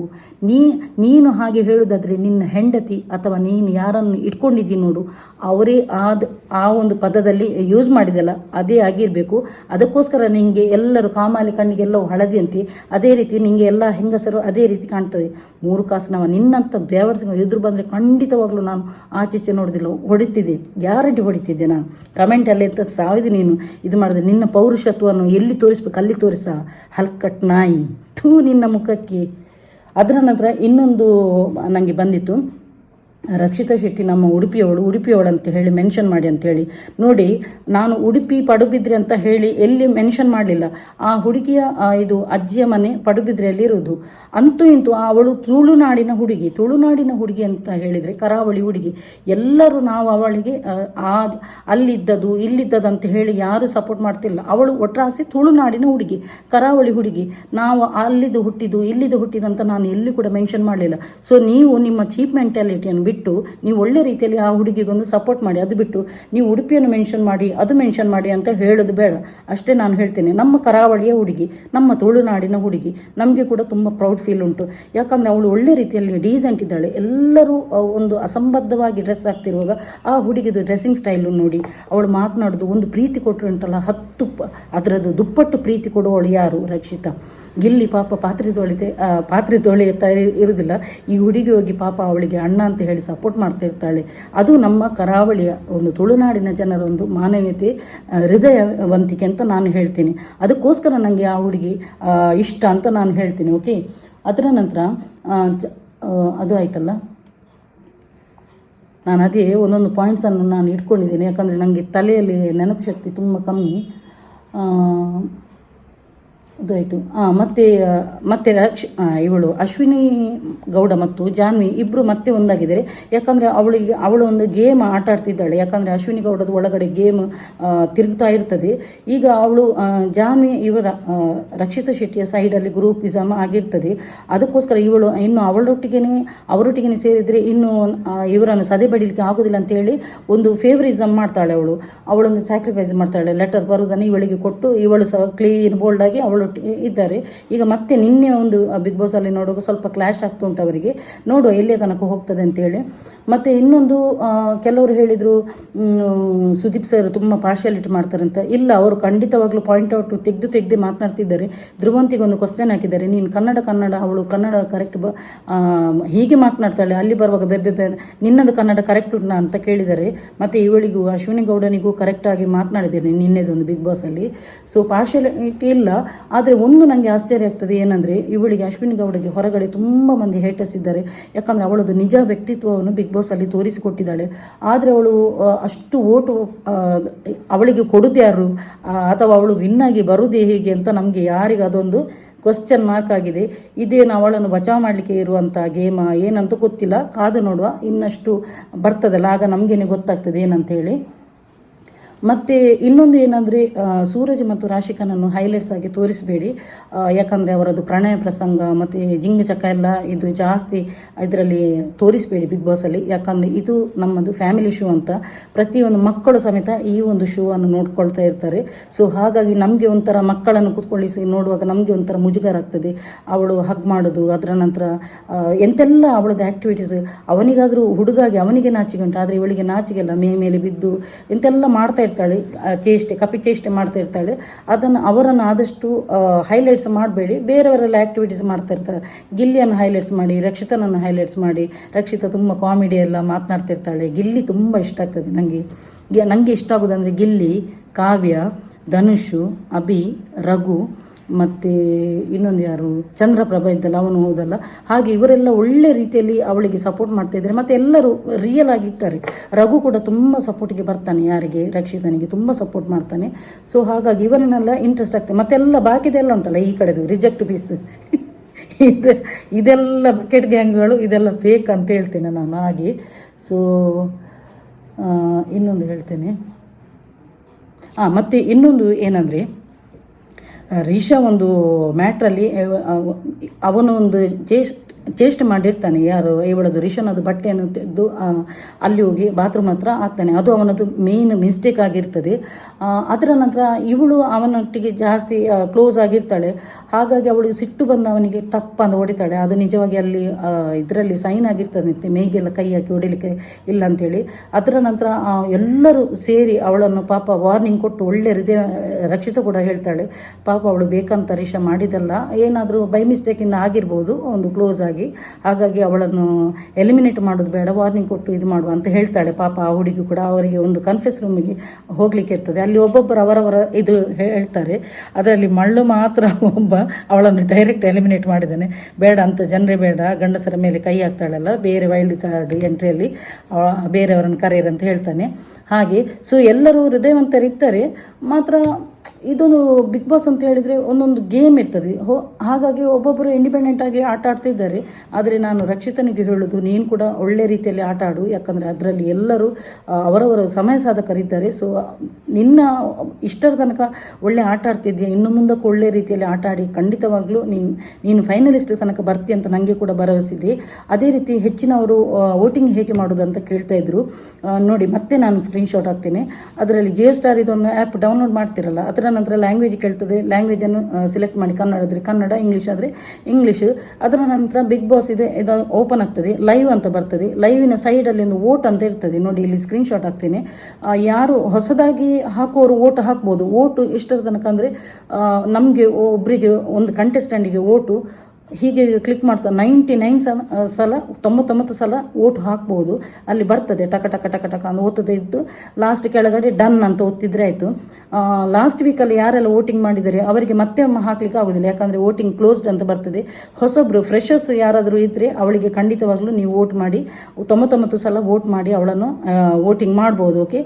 ನೀ, ನೀನು ಹಾಗೆ ಹೇಳುವುದಾದರೆ ನಿನ್ನ ಹೆಂಡತಿ ಅಥವಾ ನೀನು ಯಾರನ್ನು ಇಟ್ಕೊಂಡಿದ್ದೀನಿ ನೋಡು, ಅವರೇ ಆದ, ಆ ಒಂದು ಪದದಲ್ಲಿ ಯೂಸ್ ಮಾಡಿದೆಲ್ಲ ಅದೇ ಆಗಿರಬೇಕು. ಅದಕ್ಕೋಸ್ಕರ ನಿಂಗೆ ಎಲ್ಲರೂ ಕಾಮಾಲಿ ಕಣ್ಣಿಗೆಲ್ಲವೂ ಹಳದಿ ಅಂತೆ. ಅದೇ ರೀತಿ ನಿಂಗೆ ಎಲ್ಲ ಹೆಂಗಸರು ಅದೇ ರೀತಿ ಕಾಣ್ತದೆ. ಮೂರು ಕಾಸಿನವ. ನಿನ್ನಂಥ ಬೇವರ್ಸಿಂಗ್ ಎದುರು ಬಂದರೆ ಖಂಡಿತವಾಗ್ಲೂ ನಾನು ಆಚೀಚೆ ನೋಡೋದಿಲ್ಲ. ಹೊಡಿತಿದ್ದೆ. ಗ್ಯಾರಂಟಿ ಹೊಡಿತಿದ್ದೆ ನಾನು. ಕಮೆಂಟಲ್ಲಿ ಅಂತ ಸಾವಿದೆ ನೀನು ಇದು ಮಾಡಿದೆ. ನಿನ್ನ ಪೌರುಷತ್ವವನ್ನು ಎಲ್ಲಿ ತೋರಿಸ್ಬೇಕು? ಅಲ್ಲಿ ತೋರಿಸ? ಹಲ್ಕಟ್ ನಾಯಿ. ಥೂ ನಿನ್ನ ಮುಖಕ್ಕೆ. ಅದರ ನಂತರ ಇನ್ನೊಂದು ನನಗೆ ಬಂದಿತ್ತು. ರಕ್ಷಿತಾ ಶೆಟ್ಟಿ ನಮ್ಮ ಉಡುಪಿಯವಳು ಉಡುಪಿಯವಳು ಅಂತ ಹೇಳಿ ಮೆನ್ಷನ್ ಮಾಡಿ ಅಂತ ಹೇಳಿ. ನೋಡಿ ನಾನು ಉಡುಪಿ ಪಡುಬಿದ್ರಿ ಅಂತ ಹೇಳಿ ಎಲ್ಲಿ ಮೆನ್ಷನ್ ಮಾಡಲಿಲ್ಲ. ಆ ಹುಡುಗಿಯ ಇದು ಅಜ್ಜಿಯ ಮನೆ ಪಡುಬಿದ್ರೆಯಲ್ಲಿ ಇರೋದು ಅಂತೂ ಇಂತೂ ಅವಳು ತುಳುನಾಡಿನ ಹುಡುಗಿ ತುಳುನಾಡಿನ ಹುಡುಗಿ ಅಂತ ಹೇಳಿದರೆ ಕರಾವಳಿ ಹುಡುಗಿ. ಎಲ್ಲರೂ ನಾವು ಅವಳಿಗೆ ಆ, ಅಲ್ಲಿದ್ದದು ಇಲ್ಲಿದ್ದದು ಅಂತ ಹೇಳಿ ಯಾರು ಸಪೋರ್ಟ್ ಮಾಡ್ತಿಲ್ಲ. ಅವಳು ಒಟ್ರಾಸಿ ತುಳುನಾಡಿನ ಹುಡುಗಿ ಕರಾವಳಿ ಹುಡುಗಿ. ನಾವು ಅಲ್ಲಿದ್ದು ಹುಟ್ಟಿದ್ದು ಇಲ್ಲಿದ್ದು ಹುಟ್ಟಿದಂತ ನಾನು ಎಲ್ಲಿ ಕೂಡ ಮೆನ್ಷನ್ ಮಾಡಲಿಲ್ಲ. ಸೊ ನೀವು ನಿಮ್ಮ ಚೀಪ್ ಮೆಂಟಾಲಿಟಿಯನ್ನು ಬಿಟ್ಟು ನೀವು ಒಳ್ಳೆ ರೀತಿಯಲ್ಲಿ ಆ ಹುಡುಗಿಗೊಂದು ಸಪೋರ್ಟ್ ಮಾಡಿ, ಅದು ಬಿಟ್ಟು ನೀವು ಉಡುಪಿಯನ್ನು ಮೆನ್ಷನ್ ಮಾಡಿ, ಅದು ಮೆನ್ಷನ್ ಮಾಡಿ ಅಂತ ಹೇಳೋದು ಬೇಡ. ಅಷ್ಟೇ ನಾನು ಹೇಳ್ತೇನೆ, ನಮ್ಮ ಕರಾವಳಿಯ ಹುಡುಗಿ, ನಮ್ಮ ತುಳುನಾಡಿನ ಹುಡುಗಿ ನಮಗೆ ಕೂಡ ತುಂಬ ಪ್ರೌಡ್ ಫೀಲ್ ಉಂಟು. ಯಾಕಂದರೆ ಅವಳು ಒಳ್ಳೆ ರೀತಿಯಲ್ಲಿ ಡೀಸೆಂಟ್ ಇದ್ದಾಳೆ. ಎಲ್ಲರೂ ಒಂದು ಅಸಂಬದ್ಧವಾಗಿ ಡ್ರೆಸ್ ಆಗ್ತಿರುವಾಗ ಆ ಹುಡುಗಿದು ಡ್ರೆಸ್ಸಿಂಗ್ ಸ್ಟೈಲು ನೋಡಿ, ಅವಳು ಮಾತನಾಡೋದು ಒಂದು ಪ್ರೀತಿ ಕೊಟ್ಟರು ಉಂಟಲ್ಲ, ಹತ್ತು ಅದರದ್ದು ದುಪ್ಪಟ್ಟು ಪ್ರೀತಿ ಕೊಡುವವಳು ಯಾರು ರಕ್ಷಿತಾ? ಇಲ್ಲಿ ಪಾಪ ಪಾತ್ರೆ ತೊಳಿತೆ ಪಾತ್ರೆ ತೊಳೆಯುತ್ತಾ ಇರು- ಇರುವುದಿಲ್ಲ. ಈ ಹುಡುಗಿ ಹೋಗಿ ಪಾಪ ಅವಳಿಗೆ ಅಣ್ಣ ಅಂತ ಹೇಳಿ ಸಪೋರ್ಟ್ ಮಾಡ್ತಾ ಇರ್ತಾಳೆ ಅದು ನಮ್ಮ ಕರಾವಳಿಯ ಒಂದು ತುಳುನಾಡಿನ ಜನರ ಒಂದು ಮಾನವೀಯತೆ ಹೃದಯವಂತಿಕೆ ಅಂತ ನಾನು ಹೇಳ್ತೀನಿ. ಅದಕ್ಕೋಸ್ಕರ ನನಗೆ ಆ ಹುಡುಗಿ ಇಷ್ಟ ಅಂತ ನಾನು ಹೇಳ್ತೀನಿ ಓಕೆ ಅದರ ನಂತರ ಅದು ಆಯ್ತಲ್ಲ? ನಾನು ಅದೇ ಒಂದೊಂದು ಪಾಯಿಂಟ್ಸನ್ನು ನಾನು ಇಟ್ಕೊಂಡಿದ್ದೀನಿ, ಯಾಕಂದರೆ ನನಗೆ ತಲೆಯಲ್ಲಿ ನೆನಪು ಶಕ್ತಿ ತುಂಬ ಕಮ್ಮಿ. ಅದಾಯಿತು ಮತ್ತೆ ಮತ್ತು ರಕ್ಷ ಇವಳು ಅಶ್ವಿನಿ ಗೌಡ ಮತ್ತು ಜಾನ್ವಿ ಇಬ್ಬರು ಮತ್ತೆ ಒಂದಾಗಿದ್ದಾರೆ. ಯಾಕಂದರೆ ಅವಳಿಗೆ, ಅವಳು ಒಂದು ಗೇಮ್ ಆಟ ಆಡ್ತಿದ್ದಾಳೆ. ಯಾಕಂದರೆ ಅಶ್ವಿನಿ ಗೌಡದ ಒಳಗಡೆ ಗೇಮ್ ತಿರುಗ್ತಾ ಇರ್ತದೆ. ಈಗ ಅವಳು ಜಾನ್ವಿ ಇವರ ರಕ್ಷಿತಾ ಶೆಟ್ಟಿಯ ಸೈಡಲ್ಲಿ ಗ್ರೂಪಿಸಮ್ ಆಗಿರ್ತದೆ. ಅದಕ್ಕೋಸ್ಕರ ಇವಳು ಇನ್ನು ಅವಳೊಟ್ಟಿಗೆ ಅವರೊಟ್ಟಿಗೆ ಸೇರಿದರೆ ಇನ್ನು ಇವರನ್ನು ಸದೆ ಬಡಿಲಿಕ್ಕೆ ಆಗೋದಿಲ್ಲ ಅಂತೇಳಿ ಒಂದು ಫೇವರಿಸಮ್ ಮಾಡ್ತಾಳೆ ಅವಳು. ಅವಳೊಂದು ಸ್ಯಾಕ್ರಿಫೈಸ್ ಮಾಡ್ತಾಳೆ. ಲೆಟರ್ ಬರೋದನ್ನು ಇವಳಿಗೆ ಕೊಟ್ಟು ಇವಳು ಸಹ ಕ್ಲೀನ್ ಆಗಿ ಅವಳೊಟ್ಟಿಗೆ ಇದ್ದಾರೆ. ಈಗ ಮತ್ತೆ ನಿನ್ನೆ ಒಂದು ಬಿಗ್ ಬಾಸ್ ಅಲ್ಲಿ ನೋಡುವಾಗ ಸ್ವಲ್ಪ ಕ್ಲಾಶ್ ಆಗ್ತಾ ಉಂಟು ಅವರಿಗೆ. ನೋಡುವ ಎಲ್ಲಿಯ ತನಕ ಹೋಗ್ತದೆ ಅಂತೇಳಿ ಮತ್ತೆ ಇನ್ನೊಂದು ಕೆಲವರು ಹೇಳಿದರು ಸುದೀಪ್ ಸರ್ ತುಂಬ ಪಾರ್ಶಿಯಾಲಿಟಿ ಮಾಡ್ತಾರೆ ಅಂತ. ಇಲ್ಲ, ಅವರು ಖಂಡಿತವಾಗ್ಲೂ ಪಾಯಿಂಟ್ ಔಟ್ ತೆಗೆದು ತೆಗೆದು ಮಾತನಾಡ್ತಿದ್ದಾರೆ. ಧ್ರುವಂತಿಗೆ ಒಂದು ಕ್ವಶನ್ ಹಾಕಿದ್ದಾರೆ. ನೀನು ಕನ್ನಡ ಕನ್ನಡ, ಅವಳು ಕನ್ನಡ ಕರೆಕ್ಟ್ ಬ ಹೀಗೆ ಮಾತನಾಡ್ತಾಳೆ. ಅಲ್ಲಿ ಬರುವಾಗ ಬೆಬ್ಬೆ ಬೆ ನಿನ್ನದು ಕನ್ನಡ ಕರೆಕ್ಟ್ ಉಂಟಾ ಅಂತ ಕೇಳಿದ್ದಾರೆ. ಮತ್ತು ಇವಳಿಗೂ, ಅಶ್ವಿನಿ ಗೌಡನಿಗೂ ಕರೆಕ್ಟಾಗಿ ಮಾತನಾಡಿದ್ದೇನೆ ನಿನ್ನೆದೊಂದು ಬಿಗ್ ಬಾಸಲ್ಲಿ ಸೊ ಪಾರ್ಶಿಯಾಲಿಟಿ ಇಲ್ಲ. ಆದರೆ ಒಂದು ನನಗೆ ಆಶ್ಚರ್ಯ ಆಗ್ತದೆ ಏನಂದರೆ, ಇವಳಿಗೆ ಅಶ್ವಿನಿ ಗೌಡಗೆ ಹೊರಗಡೆ ತುಂಬ ಮಂದಿ ಹೇಟರ್ಸ್ ಇದ್ದಾರೆ. ಯಾಕಂದರೆ ಅವಳದು ನಿಜ ವ್ಯಕ್ತಿತ್ವವನ್ನು ಬಿಗ್ ಬಾಸಲ್ಲಿ ತೋರಿಸಿಕೊಟ್ಟಿದ್ದಾಳೆ. ಆದರೆ ಅವಳು ಅಷ್ಟು ಓಟು ಅವಳಿಗೆ ಕೊಡುದು ಯಾರು? ಅಥವಾ ಅವಳು ವಿನ್ನಾಗಿ ಬರುವುದೇ ಹೇಗೆ ಅಂತ ನಮಗೆ ಯಾರಿಗೆ ಅದೊಂದು ಕ್ವಶನ್ ಮಾರ್ಕ್ ಆಗಿದೆ. ಇದೇನು ಅವಳನ್ನು ಬಚಾವ್ ಮಾಡಲಿಕ್ಕೆ ಇರುವಂಥ ಗೇಮ ಏನಂತ ಗೊತ್ತಿಲ್ಲ. ಕಾದು ನೋಡುವ, ಇನ್ನಷ್ಟು ಬರ್ತದಲ್ಲ, ಆಗ ನಮಗೇನೆ ಗೊತ್ತಾಗ್ತದೆ ಏನಂತ ಹೇಳಿ. ಮತ್ತು ಇನ್ನೊಂದು ಏನಂದರೆ ಸೂರಜ್ ಮತ್ತು ರಾಶಿಕನನ್ನು ಹೈಲೈಟ್ಸ್ ಆಗಿ ತೋರಿಸಬೇಡಿ. ಯಾಕಂದರೆ ಅವರದ್ದು ಪ್ರಣಯ ಪ್ರಸಂಗ ಮತ್ತು ಜಿಂಗ ಚಕ ಎಲ್ಲ ಇದು ಜಾಸ್ತಿ ಇದರಲ್ಲಿ ತೋರಿಸಬೇಡಿ ಬಿಗ್ ಬಾಸಲ್ಲಿ ಯಾಕಂದರೆ ಇದು ನಮ್ಮದು ಫ್ಯಾಮಿಲಿ ಶೋ ಅಂತ ಪ್ರತಿಯೊಂದು ಮಕ್ಕಳು ಸಮೇತ ಈ ಒಂದು ಶೋ ಅನ್ನು ನೋಡ್ಕೊಳ್ತಾ ಇರ್ತಾರೆ. ಸೊ ಹಾಗಾಗಿ ನಮಗೆ ಒಂಥರ ಮಕ್ಕಳನ್ನು ಕೂತ್ಕೊಳ್ಳಿಸಿ ನೋಡುವಾಗ ನಮಗೆ ಒಂಥರ ಮುಜುಗರ ಆಗ್ತದೆ. ಅವಳು ಹಗ್ ಮಾಡೋದು, ಅದರ ನಂತರ ಎಂತೆಲ್ಲ ಅವಳದ್ದು ಆ್ಯಕ್ಟಿವಿಟೀಸ್ ಅವನಿಗಾದರೂ ಹುಡುಗಾಗಿ ಅವನಿಗೆ ನಾಚಿಗೆ ಉಂಟು, ಆದರೆ ಇವಳಿಗೆ ನಾಚಿಗೆಲ್ಲ ಮೇ ಮೇಲೆ ಬಿದ್ದು ಎಂತೆಲ್ಲ ಮಾಡ್ತಾ ಇರ್ತಾಳೆ ಚೇಷ್ಟೆ, ಕಪಿ ಚೇಷ್ಟೆ ಮಾಡ್ತಾ ಇರ್ತಾಳೆ. ಅದನ್ನು ಅವರನ್ನು ಆದಷ್ಟು ಹೈಲೈಟ್ಸ್ ಮಾಡಬೇಡಿ. ಬೇರೆಯವರೆಲ್ಲ ಆ್ಯಕ್ಟಿವಿಟೀಸ್ ಮಾಡ್ತಾ ಇರ್ತಾರೆ. ಗಿಲ್ಲಿಯನ್ನು ಹೈಲೈಟ್ಸ್ ಮಾಡಿ, ರಕ್ಷಿತನನ್ನು ಹೈಲೈಟ್ಸ್ ಮಾಡಿ. ರಕ್ಷಿತ ತುಂಬ ಕಾಮಿಡಿ ಎಲ್ಲ ಮಾತನಾಡ್ತಿರ್ತಾಳೆ ಗಿಲ್ಲಿ ತುಂಬ ಇಷ್ಟ ಆಗ್ತದೆ ನನಗೆ ನನಗೆ ಇಷ್ಟ ಆಗೋದಂದರೆ ಗಿಲ್ಲಿ, ಕಾವ್ಯ, ಧನುಷು, ಅಭಿ, ರಘು. ಮತ್ತು ಇನ್ನೊಂದು ಯಾರು? ಚಂದ್ರಪ್ರಭ ಇದ್ದಲ್ಲ, ಅವನು ಹೋದಲ್ಲ. ಹಾಗೆ ಇವರೆಲ್ಲ ಒಳ್ಳೆ ರೀತಿಯಲ್ಲಿ ಅವಳಿಗೆ ಸಪೋರ್ಟ್ ಮಾಡ್ತಾ ಇದ್ದಾರೆ. ಮತ್ತು ಎಲ್ಲರೂ ರಿಯಲ್ ಆಗಿರ್ತಾರೆ ರಘು ಕೂಡ ತುಂಬ ಸಪೋರ್ಟ್ಗೆ ಬರ್ತಾನೆ, ಯಾರಿಗೆ? ರಕ್ಷಿತನಿಗೆ ತುಂಬ ಸಪೋರ್ಟ್ ಮಾಡ್ತಾನೆ. ಸೊ ಹಾಗಾಗಿ ಇವರನ್ನೆಲ್ಲ ಇಂಟ್ರೆಸ್ಟ್ ಆಗ್ತದೆ ಮತ್ತೆಲ್ಲ ಬಾಕಿದೆಲ್ಲ ಉಂಟಲ್ಲ ಈ ಕಡೆದು? ರಿಜೆಕ್ಟ್ ಪೀಸ್ ಇದು, ಇದೆಲ್ಲ ಬಕೆಟ್ ಗ್ಯಾಂಗ್ಗಳು ಇದೆಲ್ಲ ಫೇಕ್ ಅಂತ ಹೇಳ್ತೇನೆ ನಾನು ಹಾಗೆ. ಸೊ ಇನ್ನೊಂದು ಹೇಳ್ತೇನೆ. ಹಾಂ ಮತ್ತು ಇನ್ನೊಂದು ಏನಂದರೆ ರೀಶಾ ಒಂದು ಮ್ಯಾಟ್ರಲ್ಲಿ ಅವನು ಒಂದು ಚೇಸ್ಟ್ ಚೇಷ್ಟೆ ಮಾಡಿರ್ತಾನೆ ಯಾರು? ಇವಳದು ರಿಷನದು ಬಟ್ಟೆಯನ್ನು ತೆಗೆದು ಅಲ್ಲಿ ಹೋಗಿ ಬಾತ್ರೂಮ್ ಹತ್ರ ಹಾಕ್ತಾನೆ. ಅದು ಅವನದು ಮೇಯ್ನ್ ಮಿಸ್ಟೇಕ್ ಆಗಿರ್ತದೆ. ಅದರ ನಂತರ ಇವಳು ಅವನೊಟ್ಟಿಗೆ ಜಾಸ್ತಿ ಕ್ಲೋಸ್ ಆಗಿರ್ತಾಳೆ. ಹಾಗಾಗಿ ಅವಳಿಗೆ ಸಿಟ್ಟು ಬಂದು ಅವನಿಗೆ ಟಪ್ ಅಂತ ಹೊಡಿತಾಳೆ. ಅದು ನಿಜವಾಗಿ ಅಲ್ಲಿ ಇದರಲ್ಲಿ ಸೈನ್ ಆಗಿರ್ತದೆ ಮೇಗೆಲ್ಲ ಕೈ ಹಾಕಿ ಹೊಡಿಲಿಕ್ಕೆ ಇಲ್ಲ ಅಂತೇಳಿ. ಅದರ ನಂತರ ಎಲ್ಲರೂ ಸೇರಿ ಅವಳನ್ನು ಪಾಪ ವಾರ್ನಿಂಗ್ ಕೊಟ್ಟು ಒಳ್ಳೆ ಹೃದಯ, ರಕ್ಷಿತ ಕೂಡ ಹೇಳ್ತಾಳೆ. ಪಾಪ ಅವಳು ಬೇಕಂತ ರಿಷ ಮಾಡಿದಲ್ಲ ಏನಾದರೂ ಬೈ ಮಿಸ್ಟೇಕಿಂದ ಆಗಿರ್ಬೋದು, ಒಂದು ಕ್ಲೋಸ್ ಆಗಿ ಹಾಗಾಗಿ ಹಾಗಾಗಿ ಅವಳನ್ನು ಎಲಿಮಿನೇಟ್ ಮಾಡೋದು ಬೇಡ ವಾರ್ನಿಂಗ್ ಕೊಟ್ಟು ಇದು ಮಾಡುವ ಅಂತ ಹೇಳ್ತಾಳೆ. ಪಾಪ ಆ ಹುಡುಗಿ ಕೂಡ ಅವರಿಗೆ ಒಂದು ಕನ್ಫೆಸ್ ರೂಮಿಗೆ ಹೋಗ್ಲಿಕ್ಕೆ ಇರ್ತದೆ. ಅಲ್ಲಿ ಒಬ್ಬೊಬ್ಬರು ಅವರವರ ಇದು ಹೇಳ್ತಾರೆ. ಅದರಲ್ಲಿ ಮಳ್ಳು ಮಾತ್ರ ಒಬ್ಬ ಅವಳನ್ನು ಡೈರೆಕ್ಟ್ ಎಲಿಮಿನೇಟ್ ಮಾಡಿದ್ದಾನೆ. ಬೇಡ ಅಂತ ಜನರೇ ಬೇಡ, ಗಂಡಸರ ಮೇಲೆ ಕೈ ಹಾಕ್ತಾಳಲ್ಲ, ಬೇರೆ ವೈಲ್ಡ್ ಕಾರ್ಡ್ ಎಂಟ್ರಿಯಲ್ಲಿ ಬೇರೆಯವರನ್ನು ಕರೆಯರಂತ ಹೇಳ್ತಾನೆ. ಹಾಗೆ ಸೊ ಎಲ್ಲರೂ ಹೃದಯವಂತರಿರ್ತಾರೆ ಮಾತ್ರ ಇದೊಂದು ಬಿಗ್ ಬಾಸ್ ಅಂತ ಹೇಳಿದರೆ ಒಂದೊಂದು ಗೇಮ್ ಇರ್ತದೆ. ಹೋ, ಹಾಗಾಗಿ ಒಬ್ಬೊಬ್ಬರು ಇಂಡಿಪೆಂಡೆಂಟ್ ಆಗಿ ಆಟ ಆಡ್ತಿದ್ದಾರೆ. ಆದರೆ ನಾನು ರಕ್ಷಿತನಿಗೆ ಹೇಳೋದು, ನೀನು ಕೂಡ ಒಳ್ಳೆ ರೀತಿಯಲ್ಲಿ ಆಟ ಆಡು. ಯಾಕಂದರೆ ಅದರಲ್ಲಿ ಎಲ್ಲರೂ ಅವರವರ ಸಮಯ ಸಾಧಕರಿದ್ದಾರೆ ಸೊ ನಿನ್ನ ಇಷ್ಟರ ತನಕ ಒಳ್ಳೆ ಆಟ ಆಡ್ತಿದ್ಯಾ? ಇನ್ನು ಮುಂದಕ್ಕೆ ಒಳ್ಳೆ ರೀತಿಯಲ್ಲಿ ಆಟ ಆಡಿ ಖಂಡಿತವಾಗ್ಲೂ ನೀನು ನೀನು ಫೈನಲಿಸ್ಟ್ ತನಕ ಬರ್ತಿ ಅಂತ ನನಗೆ ಕೂಡ ಭರವಸೆ ಇದೆ ಅದೇ ರೀತಿ ಹೆಚ್ಚಿನವರು ವೋಟಿಂಗ್ ಹೇಗೆ ಮಾಡೋದು ಅಂತ ಕೇಳ್ತಾ ಇದ್ರು. ನೋಡಿ, ಮತ್ತೆ ನಾನು ಸ್ಕ್ರೀನ್ಶಾಟ್ ಹಾಕ್ತೇನೆ. ಅದರಲ್ಲಿ ಜಿಯೋ ಸ್ಟಾರ್ ಇದೊಂದು ಆ್ಯಪ್ ಡೌನ್ಲೋಡ್ ಮಾಡ್ತಿರಲ್ಲ ಅದರ ನಂತರ ಲ್ಯಾಂಗ್ವೇಜ್ ಕೇಳ್ತದೆ. ಲ್ಯಾಂಗ್ವೇಜನ್ನು ಸೆಲೆಕ್ಟ್ ಮಾಡಿ. ಕನ್ನಡ ಆದರೆ ಕನ್ನಡ ಇಂಗ್ಲೀಷ್ ಆದರೆ ಇಂಗ್ಲೀಷ್ ಅದರ ನಂತರ ಬಿಗ್ ಬಾಸ್ ಇದೆ. ಇದು ಓಪನ್ ಆಗ್ತದೆ. ಲೈವ್ ಅಂತ ಬರ್ತದೆ. ಲೈವಿನ ಸೈಡಲ್ಲಿ ಒಂದು ವೋಟ್ ಅಂತ ಇರ್ತದೆ. ನೋಡಿ ಇಲ್ಲಿ ಸ್ಕ್ರೀನ್ಶಾಟ್ ಹಾಕ್ತೇನೆ. ಆ, ಯಾರು ಹೊಸದಾಗಿ ಹಾಕುವವರು ವೋಟ್ ಹಾಕ್ಬೋದು. ವೋಟು ಇಷ್ಟರ ತನಕ ಅಂದರೆ ನಮಗೆ ಒಬ್ಬರಿಗೆ ಒಂದು ಕಂಟೆಸ್ಟೆಂಟಿಗೆ ವೋಟು ಹೀಗೆ ಕ್ಲಿಕ್ ಮಾಡ್ತಾ ನೈಂಟಿ ನೈನ್ ಸಲ ಸಲ, ತೊಂಬತ್ತೊಂಬತ್ತು ಸಲ ಓಟ್ ಹಾಕ್ಬೋದು. ಅಲ್ಲಿ ಬರ್ತದೆ, ಟಕ ಟಕ ಟಕ ಟಕ ಅಂತ ಓದ್ತದೆ ಇದ್ದು ಲಾಸ್ಟ್ ಕೆಳಗಡೆ ಡನ್ ಅಂತ ಓದ್ತಿದ್ರೆ ಆಯಿತು. ಲಾಸ್ಟ್ ವೀಕಲ್ಲಿ ಯಾರೆಲ್ಲ ವೋಟಿಂಗ್ ಮಾಡಿದರೆ ಅವರಿಗೆ ಮತ್ತೆ ಹಾಕಲಿಕ್ಕೆ ಆಗೋದಿಲ್ಲ. ಯಾಕಂದರೆ ವೋಟಿಂಗ್ ಕ್ಲೋಸ್ಡ್ ಅಂತ ಬರ್ತದೆ. ಹೊಸೊಬ್ಬರು ಫ್ರೆಶರ್ಸ್ ಯಾರಾದರೂ ಇದ್ದರೆ ಅವಳಿಗೆ ಖಂಡಿತವಾಗ್ಲೂ ನೀವು ವೋಟ್ ಮಾಡಿ, ತೊಂಬತ್ತೊಂಬತ್ತು ಸಲ ವೋಟ್ ಮಾಡಿ ಅವಳನ್ನು ವೋಟಿಂಗ್ ಮಾಡ್ಬೋದು ಓಕೆ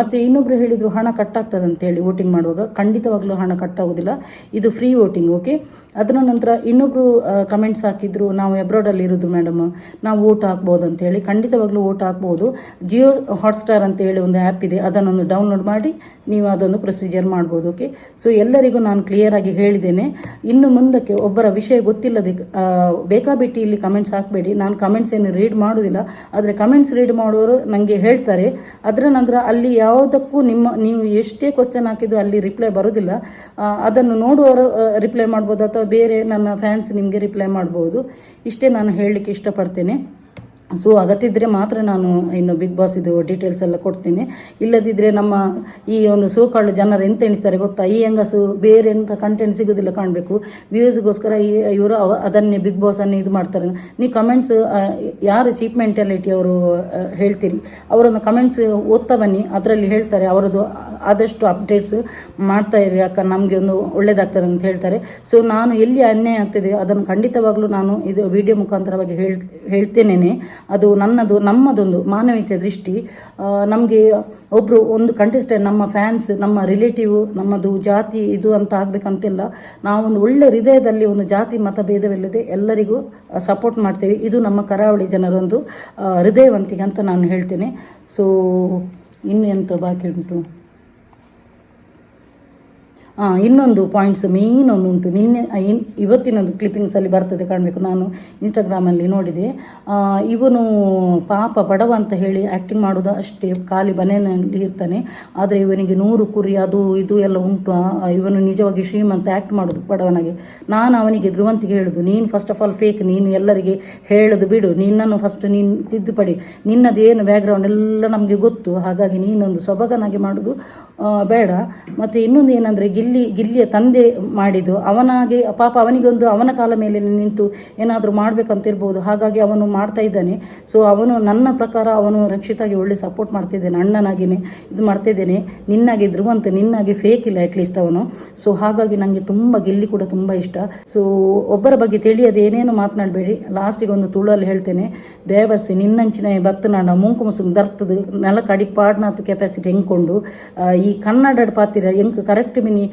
ಮತ್ತು ಇನ್ನೊಬ್ರು ಹೇಳಿದರು ಹಣ ಕಟ್ಟಾಗ್ತದೆ ಅಂತೇಳಿ ವೋಟಿಂಗ್ ಮಾಡುವಾಗ. ಖಂಡಿತವಾಗ್ಲೂ ಹಣ ಕಟ್ಟಾಗೋದಿಲ್ಲ. ಇದು ಫ್ರೀ ವೋಟಿಂಗ್ ಓಕೆ ಅದರ ನಂತರ ಇನ್ನೊಬ್ರು ಕಮೆಂಟ್ಸ್ ಹಾಕಿದ್ರು, ನಾವು ಅಬ್ರಾಡಲ್ಲಿ ಇರೋದು ಮೇಡಮ್ ನಾವು ವೋಟ್ ಹಾಕ್ಬೋದು ಅಂತೇಳಿ ಖಂಡಿತವಾಗ್ಲೂ ವೋಟ್ ಹಾಕ್ಬೋದು. ಜಿಯೋ ಹಾಟ್ಸ್ಟಾರ್ ಅಂತ ಹೇಳಿ ಒಂದು ಆ್ಯಪ್ ಇದೆ, ಅದನ್ನೊಂದು ಡೌನ್ಲೋಡ್ ಮಾಡಿ ನೀವು ಅದೊಂದು ಪ್ರೊಸೀಜರ್ ಮಾಡ್ಬೋದು ಓಕೆ ಸೊ ಎಲ್ಲರಿಗೂ ನಾನು ಕ್ಲಿಯರ್ ಆಗಿ ಹೇಳಿದ್ದೇನೆ. ಇನ್ನು ಮುಂದಕ್ಕೆ ಒಬ್ಬರ ವಿಷಯ ಗೊತ್ತಿಲ್ಲದೆ ಬೇಕಾಬಿಟ್ಟಿ ಇಲ್ಲಿ ಕಮೆಂಟ್ಸ್ ಹಾಕಬೇಡಿ. ನಾನು ಕಮೆಂಟ್ಸ್ ಏನು ರೀಡ್ ಮಾಡೋದಿಲ್ಲ, ಆದರೆ ಕಮೆಂಟ್ಸ್ ರೀಡ್ ಮಾಡುವವರು ನನಗೆ ಹೇಳ್ತಾರೆ. ಅದರ ನಂತರ ಅಲ್ಲಿ ಯಾವುದಕ್ಕೂ ನಿಮ್ಮ, ನೀವು ಎಷ್ಟೇ ಕ್ವಶನ್ ಹಾಕಿದ್ರು ಅಲ್ಲಿ ರಿಪ್ಲೈ ಬರೋದಿಲ್ಲ. ಅದನ್ನು ನೋಡುವವರು ರಿಪ್ಲೈ ಮಾಡ್ಬೋದು, ಅಥವಾ ಬೇರೆ ನನ್ನ ಫ್ಯಾನ್ಸ್ ನಿಮಗೆ ರಿಪ್ಲೈ ಮಾಡ್ಬೋದು. ಇಷ್ಟೇ ನಾನು ಹೇಳಲಿಕ್ಕೆ ಇಷ್ಟಪಡ್ತೇನೆ. ಸೊ ಅಗತ್ಯಿದ್ರೆ ಮಾತ್ರ ನಾನು ಇನ್ನು ಬಿಗ್ ಬಾಸ್ ಇದು ಡೀಟೇಲ್ಸ್ ಎಲ್ಲ ಕೊಡ್ತೀನಿ. ಇಲ್ಲದಿದ್ದರೆ ನಮ್ಮ ಈ ಒಂದು ಸೋಕಾಳು ಜನರು ಎಂತ ಎಣಿಸ್ತಾರೆ ಗೊತ್ತಾ? ಈ ಹೆಂಗಸು ಬೇರೆ ಎಂತ ಕಂಟೆಂಟ್ ಸಿಗೋದಿಲ್ಲ ಕಾಣಬೇಕು. ವ್ಯೂಸ್ಗೋಸ್ಕರ ಈ ಇವರು ಅದನ್ನೇ ಬಿಗ್ ಬಾಸನ್ನು ಇದು ಮಾಡ್ತಾರೆ. ನೀವು ಕಮೆಂಟ್ಸ್ ಯಾರು ಚೀಪ್ ಮೆಂಟಾಲಿಟಿ ಅವರು ಹೇಳ್ತೀರಿ? ಅವರೊಂದು ಕಮೆಂಟ್ಸ್ ಓದ್ತಾ ಬನ್ನಿ. ಅದರಲ್ಲಿ ಹೇಳ್ತಾರೆ ಅವರದ್ದು ಆದಷ್ಟು ಅಪ್ಡೇಟ್ಸ್ ಮಾಡ್ತಾ ಇರಿ ಯಾಕೆ ನಮಗೆ ಒಂದು ಒಳ್ಳೇದಾಗ್ತದೆ ಅಂತ ಹೇಳ್ತಾರೆ. ಸೊ ನಾನು ಎಲ್ಲಿ ಅನ್ಯಾಯ ಆಗ್ತಿದೆ, ಅದನ್ನು ಖಂಡಿತವಾಗ್ಲೂ ನಾನು ಇದು ವಿಡಿಯೋ ಮುಖಾಂತರವಾಗಿ ಹೇಳ್ ಹೇಳ್ತೇನೆ ಅದು ನನ್ನದು, ನಮ್ಮದೊಂದು ಮಾನವೀಯತೆ ದೃಷ್ಟಿ. ನಮಗೆ ಒಬ್ಬರು ಒಂದು ಕಂಟೆಸ್ಟೆಂಟ್ ನಮ್ಮ ಫ್ಯಾನ್ಸ್ ನಮ್ಮ ರಿಲೇಟಿವ್ ನಮ್ಮದು ಜಾತಿ ಇದು ಅಂತ ಆಗಬೇಕಂತಿಲ್ಲ. ನಾವೊಂದು ಒಳ್ಳೆ ಹೃದಯದಲ್ಲಿ ಒಂದು ಜಾತಿ ಮತಭೇದವಿಲ್ಲದೆ ಎಲ್ಲರಿಗೂ ಸಪೋರ್ಟ್ ಮಾಡ್ತೇವೆ. ಇದು ನಮ್ಮ ಕರಾವಳಿ ಜನರೊಂದು ಹೃದಯವಂತಿಗೆ ಅಂತ ನಾನು ಹೇಳ್ತೇನೆ. ಸೊ ಇನ್ನು ಎಂತ ಬಾಕಿ ಉಂಟು? ಇನ್ನೊಂದು ಪಾಯಿಂಟ್ಸ್ ಮೇಯ್ನ್ ಒಂದು ಉಂಟು. ನಿನ್ನೆ ಇನ್- ಇವತ್ತಿನೊಂದು ಕ್ಲಿಪ್ಪಿಂಗ್ಸಲ್ಲಿ ಬರ್ತದೆ ಕಾಣಬೇಕು. ನಾನು ಇನ್ಸ್ಟಾಗ್ರಾಮಲ್ಲಿ ನೋಡಿದೆ. ಇವನು ಪಾಪ ಬಡವ ಅಂತ ಹೇಳಿ ಆ್ಯಕ್ಟಿಂಗ್ ಮಾಡೋದು ಅಷ್ಟೇ. ಖಾಲಿ ಮನೆಯಲ್ಲಿ ಇರ್ತಾನೆ. ಆದರೆ ಇವನಿಗೆ ನೂರು ಕುರಿ, ಅದು ಇದು ಎಲ್ಲ ಉಂಟು. ಇವನು ನಿಜವಾಗಿ ಶ್ರೀಮಂತ ಆ್ಯಕ್ಟ್ ಮಾಡೋದು ಬಡವನಾಗೆ. ನಾನು ಅವನಿಗೆ ಧ್ರುವಂತಿಗೆ ಹೇಳೋದು, ನೀನು ಫಸ್ಟ್ ಆಫ್ ಆಲ್ ಫೇಕ್ ನೀನು ಎಲ್ಲರಿಗೆ ಹೇಳೋದು ಬಿಡು. ನಿನ್ನನ್ನು ಫಸ್ಟ್ ನೀನು ತಿದ್ದುಪಡಿ. ನಿನ್ನದೇನು ಬ್ಯಾಕ್ಗ್ರೌಂಡ್ ಎಲ್ಲ ನಮಗೆ ಗೊತ್ತು. ಹಾಗಾಗಿ ನೀನೊಂದು ಸೊಬಗನಾಗಿ ಮಾಡೋದು ಬೇಡ. ಮತ್ತು ಇನ್ನೊಂದು ಏನಂದರೆ ಗಿಲ್ಲಿ ಗಿಲ್ಲಿಯ ತಂದೆ ಮಾಡಿದ್ದು. ಅವನಾಗೆ, ಪಾಪ ಅವನಿಗೊಂದು ಅವನ ಕಾಲ ಮೇಲೆ ನಿಂತು ಏನಾದರೂ ಮಾಡಬೇಕಂತ ಇರ್ಬೋದು ಹಾಗಾಗಿ ಅವನು ಮಾಡ್ತಾ ಇದ್ದಾನೆ. ಸೊ ಅವನು ನನ್ನ ಪ್ರಕಾರ ಅವನು ರಕ್ಷಿತಾಗಿ ಒಳ್ಳೆ ಸಪೋರ್ಟ್ ಮಾಡ್ತಿದ್ದೇನೆ, ಅಣ್ಣನಾಗಿನೇ ಇದು ಮಾಡ್ತಿದ್ದೇನೆ. ನಿನ್ನಾಗಿ ಧ್ರುವಂತ, ನಿನ್ನಾಗಿ ಫೇಕ್ ಇಲ್ಲ ಅಟ್ಲೀಸ್ಟ್ ಅವನು. ಸೊ ಹಾಗಾಗಿ ನನಗೆ ತುಂಬ ಗಿಲ್ಲಿ ಕೂಡ ತುಂಬ ಇಷ್ಟ. ಸೊ ಒಬ್ಬರ ಬಗ್ಗೆ ತಿಳಿಯದೆ ಏನೇನು ಮಾತನಾಡಬೇಡಿ. ಲಾಸ್ಟಿಗೆ ಒಂದು ತುಳಲ್ಲಿ ಹೇಳ್ತೇನೆ. ದೇವರ್ಸಿ ನಿನ್ನಂಚಿನ ಭಕ್ತನಾಡ ಮುಂಕುಮ ಸುಮ್ ದರ್ತದ ನೆಲ ಕಡಿಗೆ ಕೆಪಾಸಿಟಿ ಹೆಂಗ್ಕೊಂಡು ಈ ಕನ್ನಡ ಪಾತಿರ, ಹೆಂಗೆ ಕರೆಕ್ಟ್ ಮಿನಿ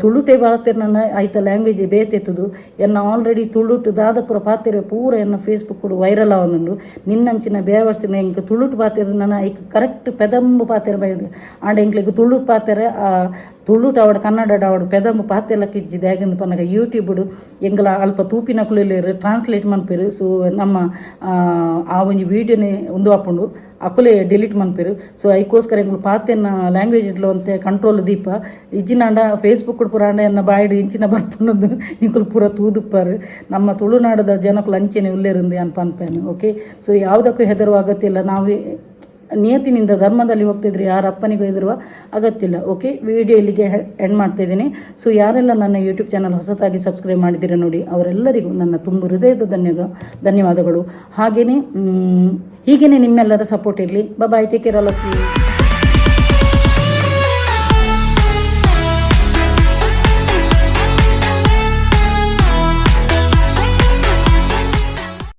ತುಳುಟೆ ಪಾತಿರ ನನ್ನ ಆಯ್ತ ಲ್ಯಾಂಗ್ವೇಜ್ ಬೇತೆತ್ತುದು ಎನ್ನ ಆಲ್ರೆಡಿ ತುಳುಟು ದಾದಪುರ ಪಾತಿರ ಪೂರ ಎನ್ನ ಫೇಸ್ಬುಕ್ ವೈರಲ್ ಆವನುಂಡು. ನಿನ್ನಂಚಿನ ಬೇವರ್ಸಿನ ಎಂಕ್ ತುಳುಟು ಪಾತಿರ ನನ್ನ ಐಕ್ ಕರೆಕ್ಟ್ ಪೆದಂಬು ಪಾತಿರ ಬೈದು ಆಂಡ ಎಂಕ್ಲಿಗೆ ತುಳುಟು ಪಾತಿರ ತುಳುಟ ಅವಡ ಕನ್ನಡ ಅವಡ ಪೆದಂಬು ಪಾತೆಲ್ಲ ಕಿಜ್ಜಿದೆ. ಹಾಗೆಂದು ಪನ್ನಗ ಯೂಟ್ಯೂಬ್ ಎಂಗಲ ಅಲ್ಪ ತೂಪಿನ ಕುಳಿಲೇರು ಟ್ರಾನ್ಸ್ಲೇಟ್ ಮನ್ಪೇರು ಸೊ ನಮ್ಮ ಆ, ಆ ಒಂಜಿ ವಿಡಿಯೋನೆ ಒಂದು ಹಾಕೊಂಡು ಅಕುಲೆ ಡಿಲೀಟ್ ಮನ್ಪಿರು. ಸೊ ಐಕೋಸ್ಕರ ಎಂಗಳು ಪಾತೆನ್ನ ಲ್ಯಾಂಗ್ವೇಜ್ ಇಡ್ಲು ಅಂತೆ ಕಂಟ್ರೋಲ್ ದೀಪ. ಇಜ್ಜಿನಾಂಡ ಫೇಸ್ಬುಕ್ ಪುರಾಂಡ ಎನ್ನ ಬಾಯ್ಡು ಇಂಚಿನ ಬರ್ಪಣ್ಣದು ಇಂಕುಲು ಪೂರ ತೂದುಪ್ಪಾರು. ನಮ್ಮ ತುಳುನಾಡದ ಜನಕ್ಕೆ ಲಂಚನೆ ಉಲ್ಲೇರಿಂದೆ ಅನ್ಪ ಅನ್ಪೇನು ಓಕೆ ಸೊ ಯಾವುದಕ್ಕೂ ಹೆದರುವ ಅಗತ್ಯ ಇಲ್ಲ ನಾವು ನಿಯತಿನಿಂದ ಧರ್ಮದಲ್ಲಿ ಹೋಗ್ತಿದ್ರೆ ಯಾರ ಅಪ್ಪನಿಗೂ ಹೆದರುವ ಅಗತ್ಯಿಲ್ಲ ಓಕೆ ವಿಡಿಯೋ ಇಲ್ಲಿಗೆ ಎಂಡ್ ಮಾಡ್ತಾ ಇದ್ದೀನಿ. ಸೊ ಯಾರೆಲ್ಲ ನನ್ನ ಯೂಟ್ಯೂಬ್ ಚಾನಲ್ ಹೊಸತಾಗಿ ಸಬ್ಸ್ಕ್ರೈಬ್ ಮಾಡಿದ್ದೀರಾ ನೋಡಿ, ಅವರೆಲ್ಲರಿಗೂ ನನ್ನ ತುಂಬ ಹೃದಯದ ಧನ್ಯ ಧನ್ಯವಾದಗಳು. ಹಾಗೆಯೇ ಹೀಗೇನೆ ನಿಮ್ಮೆಲ್ಲರ ಸಪೋರ್ಟ್ ಇರಲಿ. Bye take care all of you